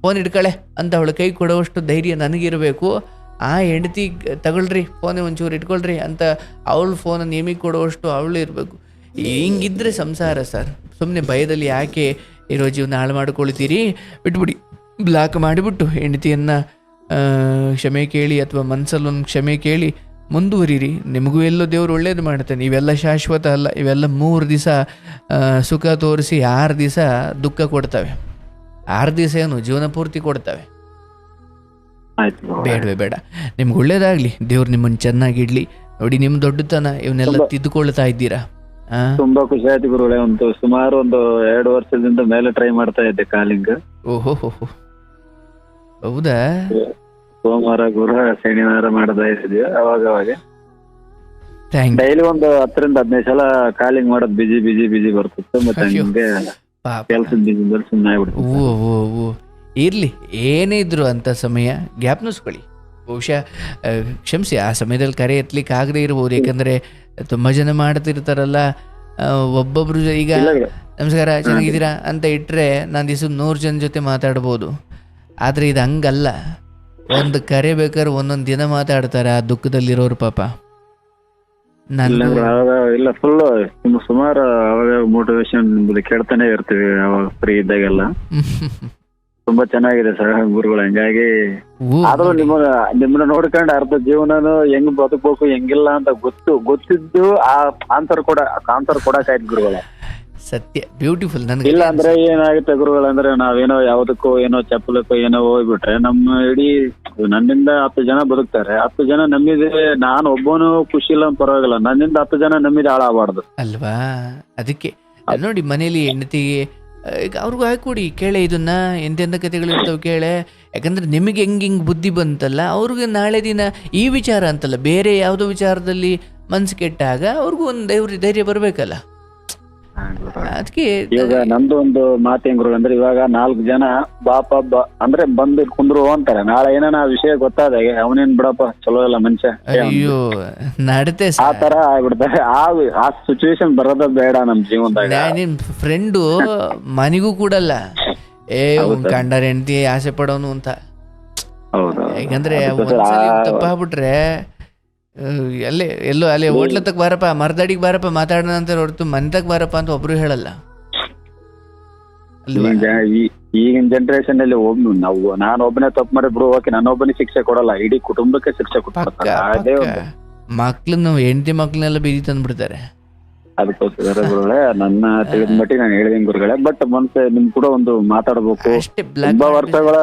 ಫೋನ್ ಇಟ್ಕಳೆ ಅಂತ ಅವಳು ಕೈ ಕೊಡುವಷ್ಟು ಧೈರ್ಯ ನನಗಿರಬೇಕು. ಆ ಹೆಂಡತಿ, ತಗೊಳ್ರಿ ಫೋನೇ ಒಂಚೂರು ಇಟ್ಕೊಳ್ರಿ ಅಂತ ಅವಳು ಫೋನ್ ನಿಮಗೆ ಕೊಡುವಷ್ಟು ಅವಳು ಇರಬೇಕು. ಹಿಂಗಿದ್ರೆ ಸಂಸಾರ ಸರ್. ಸುಮ್ಮನೆ ಭಯದಲ್ಲಿ ಯಾಕೆ ಇರೋ ಜೀವನ ಹಾಳು ಮಾಡ್ಕೊಳ್ತೀರಿ? ಬಿಟ್ಬಿಡಿ. ಬ್ಲಾಕ್ ಮಾಡಿಬಿಟ್ಟು ಹೆಂಡತಿಯನ್ನು ಕ್ಷಮೆ ಕೇಳಿ ಅಥವಾ ಮನಸ್ಸಲ್ಲೊಂದು ಕ್ಷಮೆ ಕೇಳಿ ಮುಂದುವರಿರಿ. ನಿಮಗೂ ಎಲ್ಲೋ ದೇವರು ಒಳ್ಳೇದು ಮಾಡ್ತಾನೆ ಇವೆಲ್ಲ ಶಾಶ್ವತ ಅಲ್ಲ. ಇವೆಲ್ಲ ಮೂರು ದಿವಸ ಸುಖ ತೋರಿಸಿ ಆರು ದಿವಸ ದುಃಖ ಕೊಡ್ತವೆ. ಆರು ದಿವಸ ಏನು ಜೀವನ ಪೂರ್ತಿ ಕೊಡ್ತವೆ. ಬೇಡವೇ ಬೇಡ. ನಿಮ್ಗೆ ಒಳ್ಳೇದಾಗಲಿ. ದೇವ್ರು ನಿಮ್ಮನ್ನು ಚೆನ್ನಾಗಿಡ್ಲಿ ನೋಡಿ ನಿಮ್ಮ ದೊಡ್ಡತನ ಇವನ್ನೆಲ್ಲ ತಿದ್ದುಕೊಳ್ತಾ ಇದ್ದೀರಾ? ತುಂಬಾ ಖುಷಿ ಆಯ್ತು ಗುರುಗಳೇ. ಒಂದು ಸುಮಾರು ಒಂದು ಎರಡು ವರ್ಷದಿಂದ ಮೇಲೆ ಟ್ರೈ ಮಾಡ್ತಾ ಇದ್ದೆ ಕಾಲಿಂಗ್. ಓಹೋ. ಹೌದಾ? ಸೋಮವಾರ ಗುರು ಶನಿವಾರ ಮಾಡ್ತಾ ಅವಾಗ ಅವಾಗ. ಥ್ಯಾಂಕ್ ಡೈಲಿ ಒಂದು ಹತ್ತರಿಂದ ಹದಿನೈದು ಸಲ ಕಾಲಿಂಗ್ ಮಾಡೋದು ಬಿಜಿ ಬಿಜಿ ಬಿಜಿ ಬರ್ತಿತ್ತು ಮತ್ತೆ ಅಯ್ಯೋ. ಹಂಗೆ ಪಾಪ. ಕೆಲ್ಸದ ಬಿಜಿ ಸುಮ್ಮನೆ ಆಗ್ಬಿಡ್ತು ಓ ಓ ಓ ಇರಲಿ ಏನೇ ಇದ್ರು ಅಂತ ಸಮಯ. ಜ್ಞಾಪನಿಸ್ಕೊಳ್ಳಿ ಬಹುಶಃ ಆ, ಕ್ಷಮಿಸಿ ಆ ಸಮಯದಲ್ಲಿ ಕರೆ ಎತ್ತಲಿಕ್ಕೆ ಆಗದೆ ಇರ್ಬೋದು. ಯಾಕಂದ್ರೆ ತುಂಬ ಜನ ಮಾಡ್ತಿರ್ತಾರಲ್ಲ. ಆ, ಒಬ್ಬೊಬ್ರು ಜ- ಈಗ ಇಲ್ಲ ಇಲ್ಲ. ನಮಸ್ಕಾರ ಚೆನ್ನಾಗಿದ್ದೀರಾ? ಅಂತ ಇಟ್ಟರೆ ನಾನು ದಿವಸ ನೂರು ಜನ ಜೊತೆ ಮಾತಾಡ್ಬೋದು. ಆದರೆ ಇದು ಹಂಗಲ್ಲ. ಒಂದು ಕರೆ ಬೇಕಾದ್ರೆ ಒಂದೊಂದು ದಿನ ಮಾತಾಡ್ತಾರೆ ಆ ದುಃಖದಲ್ಲಿರೋರು ಪಾಪ. ಇಲ್ಲ ಅವಾಗ ಇಲ್ಲ ಫುಲ್ ಸುಮಾರು ಅವಾಗ ಮೋಟಿವೇಶನ್ ಕೇಳ್ತಾನೆ ಇರ್ತೀವಿ ಅವಾಗ ಫ್ರೀ ಇದ್ದಾಗೆಲ್ಲ. ತುಂಬಾ ಚೆನ್ನಾಗಿದೆ ಸರ್ ಗುರುಗಳು. ಹಂಗಾಗಿ ಆದ್ರೂ ನಿಮ್ಮ ನಿಮ್ಮನ್ನ ನೋಡ್ಕೊಂಡು ಅರ್ಧ ಜೀವನನು ಹೆಂಗ್ ಬದುಕ್ಬೇಕು ಹೆಂಗಿಲ್ಲ ಅಂತ ಗೊತ್ತು ಗೊತ್ತಿದ್ದು ಆ ಆನ್ಸರ್ ಕೊಡ ಆನ್ಸರ್ ಕೊಡಕ್ ಆಯ್ತು ಗುರುಗಳ. ಸತ್ಯ ಬ್ಯೂಟಿಫುಲ್ ನನಗೆ ಇಲ್ಲ ಅಂದ್ರೆ ಏನಾಗುತ್ತೆ ಗುರುಗಳಂದ್ರೆ ನಾವೇನೋ ಯಾವ್ದಕ್ಕೋ ಏನೋ ಚಪ್ಪಲಕ್ಕೋ ಏನೋ ಹೋಗ್ಬಿಟ್ರೆ ನಮ್ಮ ಇಡೀ ನನ್ನಿಂದ ಹತ್ತು ಜನ ಬದುಕ್ತಾರೆ. ಹತ್ತು ಜನ ನಮ್ಮಿದೆ ನಾನು ಒಬ್ಬನು ಖುಷಿ ಇಲ್ಲ ಪರವಾಗಿಲ್ಲ. ನನ್ನಿಂದ ಹತ್ತು ಜನ ನಮ್ಮಿದೆ ಹಾಳಾಗಬಾರ್ದು. ಅಲ್ವಾ? ಅದಕ್ಕೆ ನೋಡಿ ಮನೇಲಿ ಹೆಂಡತಿಗೆ ಈಗ ಅವ್ರಿಗೂ ಹಾಕೊಡಿ ಕೇಳೆ ಇದನ್ನ ಎಂತೆಂಥ ಕಥೆಗಳು ಇರ್ತವೆ ಕೇಳೆ. ಯಾಕಂದ್ರೆ ನಿಮಗೆ ಹೆಂಗೆ ಹಿಂಗೆ ಬುದ್ಧಿ ಬಂತಲ್ಲ ಅವ್ರಿಗೆ ನಾಳೆ ದಿನ ಈ ವಿಚಾರ ಅಂತಲ್ಲ ಬೇರೆ ಯಾವುದೋ ವಿಚಾರದಲ್ಲಿ ಮನ್ಸು ಕೆಟ್ಟಾಗ ಅವ್ರಿಗೂ ಒಂದು ಧೈರ್ಯ ಬರಬೇಕಲ್ಲ. ಅದಕ್ಕೆ ಇವಾಗ ನಮ್ದು ಒಂದು ಮಾತು ಹೆಂಗ್ರು ಅಂದ್ರೆ ಇವಾಗ ನಾಲ್ಕು ಜನ ಬಾಪ ಬ ಅಂದ್ರೆ ಬಂದು ಕುಂದ್ರು ಅಂತಾರೆ. ನಾಳೆ ಏನಾನ ವಿಷಯ ಗೊತ್ತಾದ. ಅವನೇನ್ ಬಿಡಪ್ಪ ಚಲೋ ಇಲ್ಲ ಮನುಷ್ಯ. ಅಯ್ಯೋ ನಡತೆ ಆ ತರ ಆಗ್ಬಿಡ್ತಾರೆ ಆ ಆ ಸಿಚುವೇಶನ್ ಬರೋದ ಬೇಡ ನಮ್ ಜೀವನದಾಗ. ನಿನ್ ಫ್ರೆಂಡು ಮನಿಗೂ ಕೂಡಲ್ಲ. ಏ ಕಂಡರ ಹೆಂಡತಿ ಆಸೆ ಪಡೋನು ಅಂತ. ಹೌದು. ಯಾಕಂದ್ರೆ ತಪ್ಪಾಗ್ಬಿಟ್ರೆ ಅಲ್ಲೇ ಎಲ್ಲೋ ಅಲ್ಲೇ ತಕ್ ಬಾರಪ್ಪ ಮರದಡಿಗೆ ಬಾರಪ್ಪ ಮಾತಾಡೋಣ ಅಂತ ಹೊರತು ಮನ್ತಕ್ ಬಾರಪ್ಪ ಅಂತ ಒಬ್ರು ಹೇಳಲ್ಲ. ಈಗ ಈ- ಈಗಿನ ಜನರೇಷನ್ ಅಲ್ಲಿ ಒಬ್ ನಾವು ನಾನು ಒಬ್ಬನೇ ತಪ್ಪು ಮಾಡಿ ಬಿಡು ಓಕೆ ನಾನೊಬ್ಬನೇ ಶಿಕ್ಷೆ ಕೊಡಲ್ಲ ಇಡೀ ಕುಟುಂಬಕ್ಕೆ ಶಿಕ್ಷೆ ಪಕ್ಕ ಕೊಡ್ತಾರೆ ಅದೇ ಪಕ್ಕ. ಒಂದು. ಮಕ್ಳನ್ನು ಹೆಂಡತಿ ಮಕ್ಳನ್ನೆಲ್ಲ ಬೀದಿ ತಂದ್ಬಿಡ್ತಾರೆ. ಅದಕ್ಕೋಸ್ಕರ ಗುರುಗಳೇ ನನ್ನ ತಿಳಿದ ಮಟ್ಟಿಗೆ ನಾನು ಹೇಳಿದೀನಿ ಗುರುಗಳೇ ಬಟ್ ಮನಸ್ಸೆ ನಿಮ್ ಕೂಡ ಒಂದು ಮಾತಾಡ್ಬೇಕು. ಅಷ್ಟೇ ಬ್ಲಾಕ್ ತುಂಬಾ ವರ್ಷಗಳ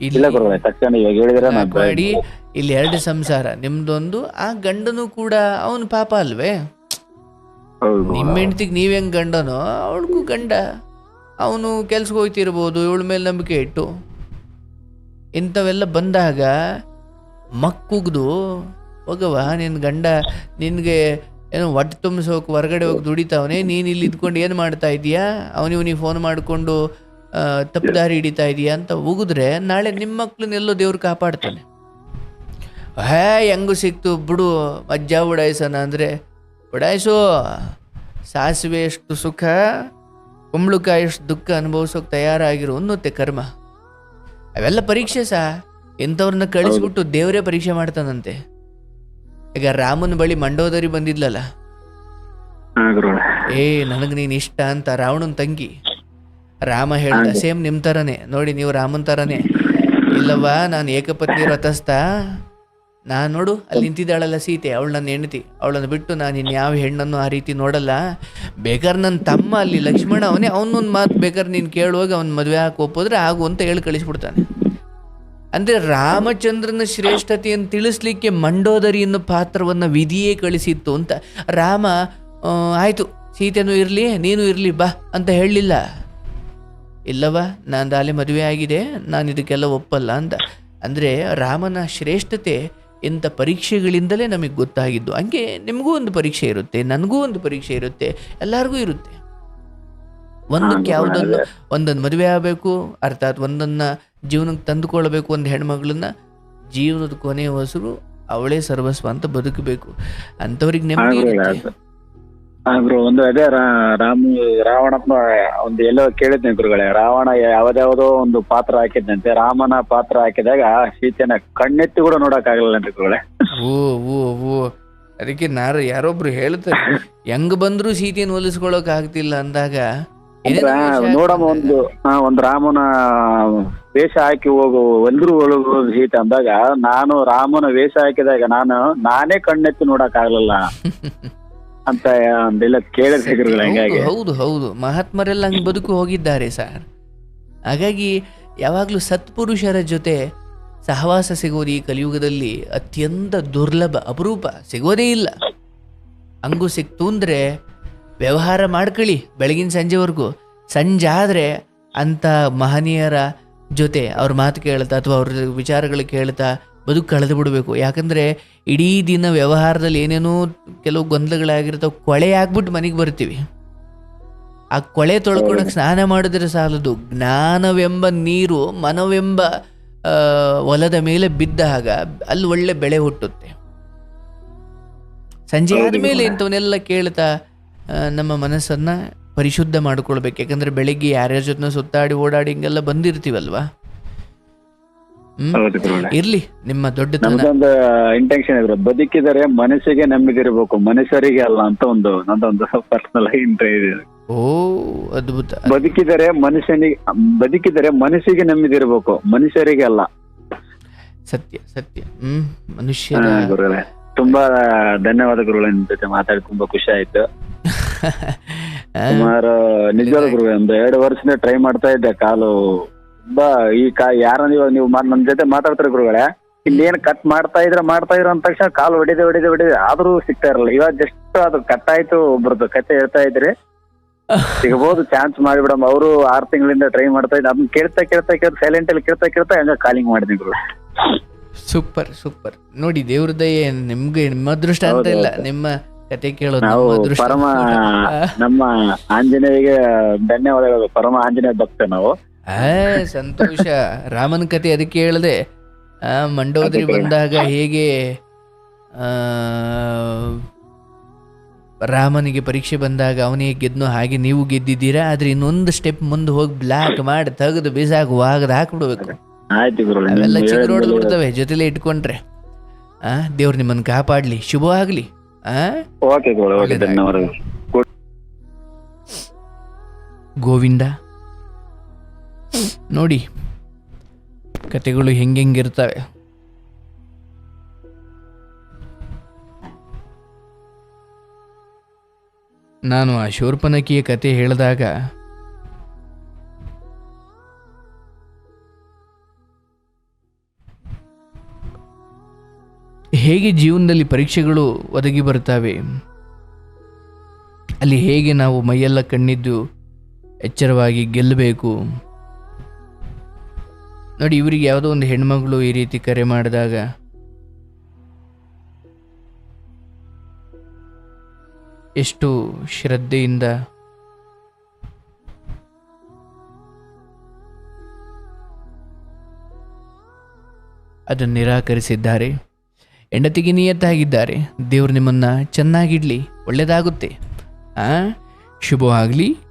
ಇಲ್ಲ ಗುರುಗಳೇ ತಕ್ಷಣ ಇವಾಗ ಹೇಳಿದ್ರೆ ನಾನು ಮಾಡಿ ಇಲ್ಲಿ ಎರಡು ಸಂಸಾರ ನಿಮ್ದೊಂದು ಆ ಗಂಡನು ಕೂಡ ಅವನು ಪಾಪ ಅಲ್ವೇ? ಹೌದು ನಿಮ್ಮ ಹೆಂಡ್ತಿಗೆ ನೀವ್ ಹೆಂಗ್ ಗಂಡನೋ ಅವಳಿಗೂ ಗಂಡ. ಅವನು ಕೆಲ್ಸಕ್ಕೆ ಹೋಗ್ತಿರ್ಬೋದು ಇವಳ ಮೇಲೆ ನಂಬಿಕೆ ಇಟ್ಟು. ಇಂಥವೆಲ್ಲ ಬಂದಾಗ ಮಕ್ಕುಗ್ದು ಹೋಗವ ನಿನ್ನ ಗಂಡ ನಿನಗೆ ಏನೋ ಹೊಟ್ಟೆ ತುಂಬಿಸೋಕೆ ಹೊರಗಡೆ ಹೋಗಿ ದುಡಿತಾವನೆ ನೀನು ಇಲ್ಲಿ ಇದ್ಕೊಂಡು ಏನು ಮಾಡ್ತಾ ಇದೀಯಾ? ಅವನಿವನಿಗೆ ಫೋನ್ ಮಾಡಿಕೊಂಡು ತಪ್ಪು ದಾರಿ ಹಿಡಿತಾ ಇದೀಯಾ ಅಂತ ಉಗಿದ್ರೆ ನಾಳೆ ನಿಮ್ಮ ಮಕ್ಳನ್ನೆಲ್ಲೋ ದೇವ್ರು ಕಾಪಾಡ್ತಾನೆ. ಹೇ ಹೆಂಗು ಸಿಕ್ತು ಬಿಡು ಅಜ್ಜ ಉಡಾಯಿಸೋಣ ಅಂದರೆ. ಉಡಾಯಿಸು. ಸಾಸಿವೆ ಎಷ್ಟು ಸುಖ ಕುಂಬಳಕಾಯಿ ಎಷ್ಟು ದುಃಖ ಅನುಭವಿಸೋಕೆ ತಯಾರಾಗಿರು ಅನ್ನುತ್ತೆ ಕರ್ಮ. ಅವೆಲ್ಲ ಪರೀಕ್ಷೆ ಸಹ ಇಂಥವ್ರನ್ನ ಕಳಿಸ್ಬಿಟ್ಟು ದೇವರೇ ಪರೀಕ್ಷೆ ಮಾಡ್ತಾನಂತೆ. ಈಗ ರಾಮನ ಬಳಿ ಮಂಡೋದರಿ ಬಂದಿದ್ಲಲ್ಲ. ಏ ನನಗೆ ನೀನು ಇಷ್ಟ ಅಂತ ರಾವಣನ ತಂಗಿ. ರಾಮ ಹೇಳ್ದ ಸೇಮ್ ನಿಮ್ ಥರನೇ ನೋಡಿ ನೀವು ರಾಮನ್ ಥರನೇ ಇಲ್ಲವ್ವ ನಾನು ಏಕಪತ್ನಿ ರಥಸ್ಥ ನಾನು ನೋಡು ಅಲ್ಲಿ ನಿಂತಿದ್ದಾಳಲ್ಲ ಸೀತೆ ಅವಳು ನನ್ನ ಹೆಂಡತಿ. ಅವಳನ್ನು ಬಿಟ್ಟು ನಾನು ಇನ್ಯಾವ ಹೆಣ್ಣನ್ನು ಆ ರೀತಿ ನೋಡಲ್ಲ. ಬೇಕಾದ್ರೆ ನನ್ನ ತಮ್ಮ ಅಲ್ಲಿ ಲಕ್ಷ್ಮಣ ಅವನೇ ಅವನೊಂದು ಮಾತು ಬೇಕಾದ್ರೆ ನೀನು ಕೇಳುವಾಗ ಅವ್ನ ಮದುವೆ ಹಾಕಿ ಒಪ್ಪಿದ್ರೆ ಆಗು ಅಂತ ಹೇಳಿ ಕಳಿಸ್ಬಿಡ್ತಾನೆ. ಅಂದರೆ ರಾಮಚಂದ್ರನ ಶ್ರೇಷ್ಠತೆಯನ್ನು ತಿಳಿಸ್ಲಿಕ್ಕೆ ಮಂಡೋದರಿ ಅನ್ನೋ ಪಾತ್ರವನ್ನು ವಿಧಿಯೇ ಕಳಿಸಿತ್ತು ಅಂತ. ರಾಮ ಆಯಿತು ಆಯ್ತು ಸೀತೆನೂ ಇರಲಿ ನೀನು ಇರಲಿ ಬಾ ಅಂತ ಹೇಳಲಿಲ್ಲ ಇಲ್ಲವ ನಾನು ದಾಲೆ ಮದುವೆ ಆಗಿದೆ ನಾನು ಇದಕ್ಕೆಲ್ಲ ಒಪ್ಪಲ್ಲ ಅಂತ ಅಂದರೆ ರಾಮನ ಶ್ರೇಷ್ಠತೆ ಇಂಥ ಪರೀಕ್ಷೆಗಳಿಂದಲೇ ನಮಗೆ ಗೊತ್ತಾಗಿದ್ದು. ಹಂಗೆ ನಿಮಗೂ ಒಂದು ಪರೀಕ್ಷೆ ಇರುತ್ತೆ ನನಗೂ ಒಂದು ಪರೀಕ್ಷೆ ಇರುತ್ತೆ ಎಲ್ಲರಿಗೂ ಇರುತ್ತೆ. ಒಂದಕ್ಕೆ ಯಾವುದನ್ನು ಒಂದೊಂದು ಮದುವೆ ಆಗಬೇಕು ಅರ್ಥಾತ್ ಒಂದನ್ನು ಜೀವನಕ್ಕೆ ತಂದುಕೊಳ್ಬೇಕು ಒಂದು ಹೆಣ್ಮಗಳನ್ನ ಜೀವನದ ಕೊನೆಯ ಹೊಸರು ಅವಳೇ ಸರ್ವಸ್ವ ಅಂತ ಬದುಕಬೇಕು. ಅಂಥವ್ರಿಗೆ ನೆಮ್ಮದಿ ಇರುತ್ತೆ. ಬ್ರೋ ಒಂದು ಅದೇ ರಾಮ ರಾವಣನ ಒಂದು ಎಲ್ಲೋ ಕೇಳಿದ್ನೆ ಗುರುಗಳೇ ರಾವಣ ಯಾವ್ದಾವ್ದೋ ಒಂದು ಪಾತ್ರ ಹಾಕಿದ್ನಂತೆ ರಾಮನ ಪಾತ್ರ ಹಾಕಿದಾಗ ಸೀತೆನ ಕಣ್ಣೆತ್ತಿ ಕೂಡ ನೋಡಕ್ ಆಗಲ್ಲ ಗುರುಗಳೇ. ಓ ಓ ಓ ಅದಕ್ಕೆ ನಾರು ಯಾರೊಬ್ರು ಹೇಳ್ತಾರೆ ಹೆಂಗ್ ಬಂದ್ರು ಸೀತೆಯನ್ನು ಹೋಲಿಸ್ಕೊಳಕ್ ಆಗ್ತಿಲ್ಲ ಅಂದಾಗ ನೋಡಮ್ಮ ಒಂದು ಒಂದು ರಾಮನ ವೇಷ ಹಾಕಿ ಹೋಗು ಒಂದ್ರು ಒಳಗು ಸೀತೆ ಅಂದಾಗ ನಾನು ರಾಮನ ವೇಷ ಹಾಕಿದಾಗ ನಾನು ನಾನೇ ಕಣ್ಣೆತ್ತಿ ನೋಡಕ್ ಆಗ್ಲಿಲ್ಲ ಅಂತ ಕೇಳಿದ್ರೆ ಹಂಗಾಗಿ. ಹೌದು, ಹೌದು ಹೌದು. ಮಹಾತ್ಮರೆಲ್ಲ ಹಂಗೆ ಬದುಕು ಹೋಗಿದ್ದಾರೆ ಸರ್. ಹಾಗಾಗಿ ಯಾವಾಗಲೂ ಸತ್ಪುರುಷರ ಜೊತೆ ಸಹವಾಸ ಸಿಗೋದು ಈ ಕಲಿಯುಗದಲ್ಲಿ ಅತ್ಯಂತ ದುರ್ಲಭ ಅಪರೂಪ. ಸಿಗೋದೇ ಇಲ್ಲ. ಹಂಗೂ ಸಿಕ್ತು ಅಂದರೆ ವ್ಯವಹಾರ ಮಾಡ್ಕೊಳ್ಳಿ ಬೆಳಗಿನ ಸಂಜೆವರೆಗೂ. ಸಂಜೆ ಆದರೆ ಅಂಥ ಮಹನೀಯರ ಜೊತೆ ಅವ್ರ ಮಾತು ಕೇಳ್ತಾ ಅಥವಾ ಅವ್ರ ವಿಚಾರಗಳು ಕೇಳ್ತಾ ಬದುಕು ಕಳೆದು ಬಿಡಬೇಕು. ಯಾಕಂದರೆ ಇಡೀ ದಿನ ವ್ಯವಹಾರದಲ್ಲಿ ಏನೇನೋ ಕೆಲವು ಗೊಂದಲಗಳಾಗಿರ್ತಾವೆ ಕೊಳೆ ಆಗ್ಬಿಟ್ಟು ಮನೆಗೆ ಬರ್ತೀವಿ. ಆ ಕೊಳೆ ತೊಳ್ಕೊಳಕ್ಕೆ ಸ್ನಾನ ಮಾಡಿದ್ರೆ ಸಾಲದು. ಜ್ಞಾನವೆಂಬ ನೀರು ಮನವೆಂಬ ಹೊಲದ ಮೇಲೆ ಬಿದ್ದಾಗ ಅಲ್ಲಿ ಒಳ್ಳೆ ಬೆಳೆ ಹುಟ್ಟುತ್ತೆ. ಸಂಜೆ ಆದಮೇಲೆ ಇಂಥವನ್ನೆಲ್ಲ ಕೇಳ್ತಾ ನಮ್ಮ ಮನಸ್ಸನ್ನ ಪರಿಶುದ್ಧ ಮಾಡ್ಕೊಳ್ಬೇಕು. ಯಾಕಂದ್ರೆ ಬೆಳಿಗ್ಗೆ ಯಾರ್ಯಾರ ಜೊತೆ ಸುತ್ತಾಡಿ ಓಡಾಡಿ ಹಿಂಗೆಲ್ಲ ಬಂದಿರ್ತೀವಲ್ವಾ? ಇರ್ಲಿ ನಿಮ್ಮ ದೊಡ್ಡ ನಮ್ದೊಂದು ಇಂಟೆನ್ಷನ್ ಇದ್ರೆ. ಬದುಕಿದರೆ ಮನಸ್ಸಿಗೆ ಇರಬೇಕು ಮನುಷ್ಯರಿಗೆ ಅಲ್ಲ ಅಂತ ಒಂದು ನಂದೊಂದು ಪರ್ಸನಲ್ ಇಂಟ್ರೆ ಇದೆ. ಓ ಅದ್ಭುತ. ಬದುಕಿದರೆ ಮನುಷ್ಯನಿಗೆ ಬದುಕಿದರೆ ಮನಸ್ಸಿಗೆ ನೆಮ್ಮದಿರಬೇಕು. ಮನುಷ್ಯರಿಗೆ ಅಲ್ಲ. ಸತ್ಯ ಸತ್ಯ. ಹ್ಮ್ ಮನುಷ್ಯ ತುಂಬಾ ಧನ್ಯವಾದ ಗುರುಗಳ ನಿಮ್ ಜೊತೆ ಮಾತಾಡಿ. ತುಂಬಾ ಖುಷಿ ಆಯ್ತು. ಸುಮಾರು ನಿಜವಾದ ಗುರುಗಳೇ ಒಂದು ಎರಡು ವರ್ಷದಿಂದ ಟ್ರೈ ಮಾಡ್ತಾ ಇದ್ದೆ ಕಾಲು ತುಂಬಾ ಈ ಕಾ ಯಾರ ಇವಾಗ ನೀವು ಮಾ- ನಮ್ ಜೊತೆ ಮಾತಾಡ್ತಾರೆ ಗುರುಗಳೇ ಇಲ್ಲಿ ಏನ್ ಕಟ್ ಮಾಡ್ತಾ ಇದ್ರೆ ಮಾಡ್ತಾ ಇದ್ರ ಅಂದ ತಕ್ಷಣ ಕಾಲು ಹೊಡಿದೆ ಹೊಡಿದೆ ಹೊಡಿದೆ ಆದ್ರೂ ಸಿಗ್ತಾ ಇರಲ್ಲ. ಇವಾಗ ಜಸ್ಟ್ ಅದು ಕಟ್ ಆಯ್ತು ಒಬ್ರದ್ದು ಕತೆ ಹೇಳ್ತಾ ಇದ್ರಿ. ಸಿಗಬಹುದು ಚಾನ್ಸ್ ಮಾಡಿಬಿಡಮ್ ಅವರು ಆರ್ ತಿಂಗಳಿಂದ ಟ್ರೈ ಮಾಡ್ತಾ ಇದ್ದ ಅದನ್ನ ಕೇಳ್ತಾ ಕೇಳ್ತಾ ಕೇಳ್ತಾ ಸೈಲೆಂಟ್ ಅಲ್ಲಿ ಕೇಳ್ತಾ ಕೇಳ್ತಾ ಹಂಗ ಕಾಲಿಂಗ್ ಮಾಡಿದ್ವಿ ಗುರು. Super super. ನೋಡಿ ದೇವ್ರ ದಯೆ ನಿಮ್ಗೆ ನಿಮ್ಮ ಅದೃಷ್ಟ ಅಂತ ಇಲ್ಲ. ನಿಮ್ಮ ಕತೆ ಕೇಳೋದು ನಾವು ನಮ್ಮ ಅದೃಷ್ಟ. ಪರಮ ಆ, ನಮ್ಮ ಆಂಜನೇಯಗೆ ಧನ್ಯವಾದಗಳು. ಪರಮ ಆಂಜನೇಯ ಭಕ್ತ ನಾವು. ಆ, ಸಂತೋಷ. ರಾಮನ ಕತೆ ಅದಕ್ಕೆ ಹೇಳದೆ ಆ, ಮಂಡೋದರಿ ಬಂದಾಗ ಹೇಗೆ ಆ, ರಾಮನಿಗೆ ಪರೀಕ್ಷೆ ಬಂದಾಗ ಅವನಿಗೆ ಗೆದ್ನೋ ಹಾಗೆ ನೀವು ಗೆದ್ದಿದ್ದೀರಾ? ಆದ್ರೆ ಇನ್ನೊಂದು ಸ್ಟೆಪ್ ಮುಂದೆ ಹೋಗಿ ಬ್ಲಾಕ್ ಮಾಡಿ ತೆಗೆದು ಬಿಸಾಕು ವಾಗದ ಹಾಕ್ಬಿಡ್ಬೇಕು. ಅವೆಲ್ಲ ಚಿಗುರು ಹೊಡೆದು ಬಿಡ್ತವೆ ಜೊತೆಲೆ ಇಟ್ಕೊಂಡ್ರೆ. ಆ ದೇವ್ರು ನಿಮ್ಮನ್ನು ಕಾಪಾಡ್ಲಿ ಶುಭ ಆಗ್ಲಿ ಆ. ಗೋವಿಂದ ನೋಡಿ ಕತೆಗಳು ಹೆಂಗೆಂಗಿರ್ತವೆ. ನಾನು ಆ ಶೂರ್ಪನಕಿಯ ಕತೆ ಹೇಳಿದಾಗ, ಹೇಗೆ ಜೀವನದಲ್ಲಿ ಪರೀಕ್ಷೆಗಳು ಒದಗಿ ಬರ್ತವೆ ಅಲ್ಲಿ ಹೇಗೆ ನಾವು ಮೈಯೆಲ್ಲ ಕಣ್ಣಿದ್ದು ಎಚ್ಚರವಾಗಿ ಗೆಲ್ಲಬೇಕು ನೋಡಿ, ಇವರಿಗೆ ಯಾವುದೋ ಒಂದು ಹೆಣ್ಮಗಳು ಈ ರೀತಿ ಕರೆ ಮಾಡಿದಾಗ. ಎಷ್ಟು ಶ್ರದ್ಧೆಯಿಂದ ಅದನ್ನು ನಿರಾಕರಿಸಿದ್ದಾರೆ. ಹೆಂಡತಿಗೆ ನಿಯತ್ತಾಗಿದ್ದಾರೆ. ದೇವರು ನಿಮ್ಮನ್ನು ಚೆನ್ನಾಗಿಡಲಿ ಒಳ್ಳೆಯದಾಗುತ್ತೆ ಆ? ಶುಭವಾಗಲಿ.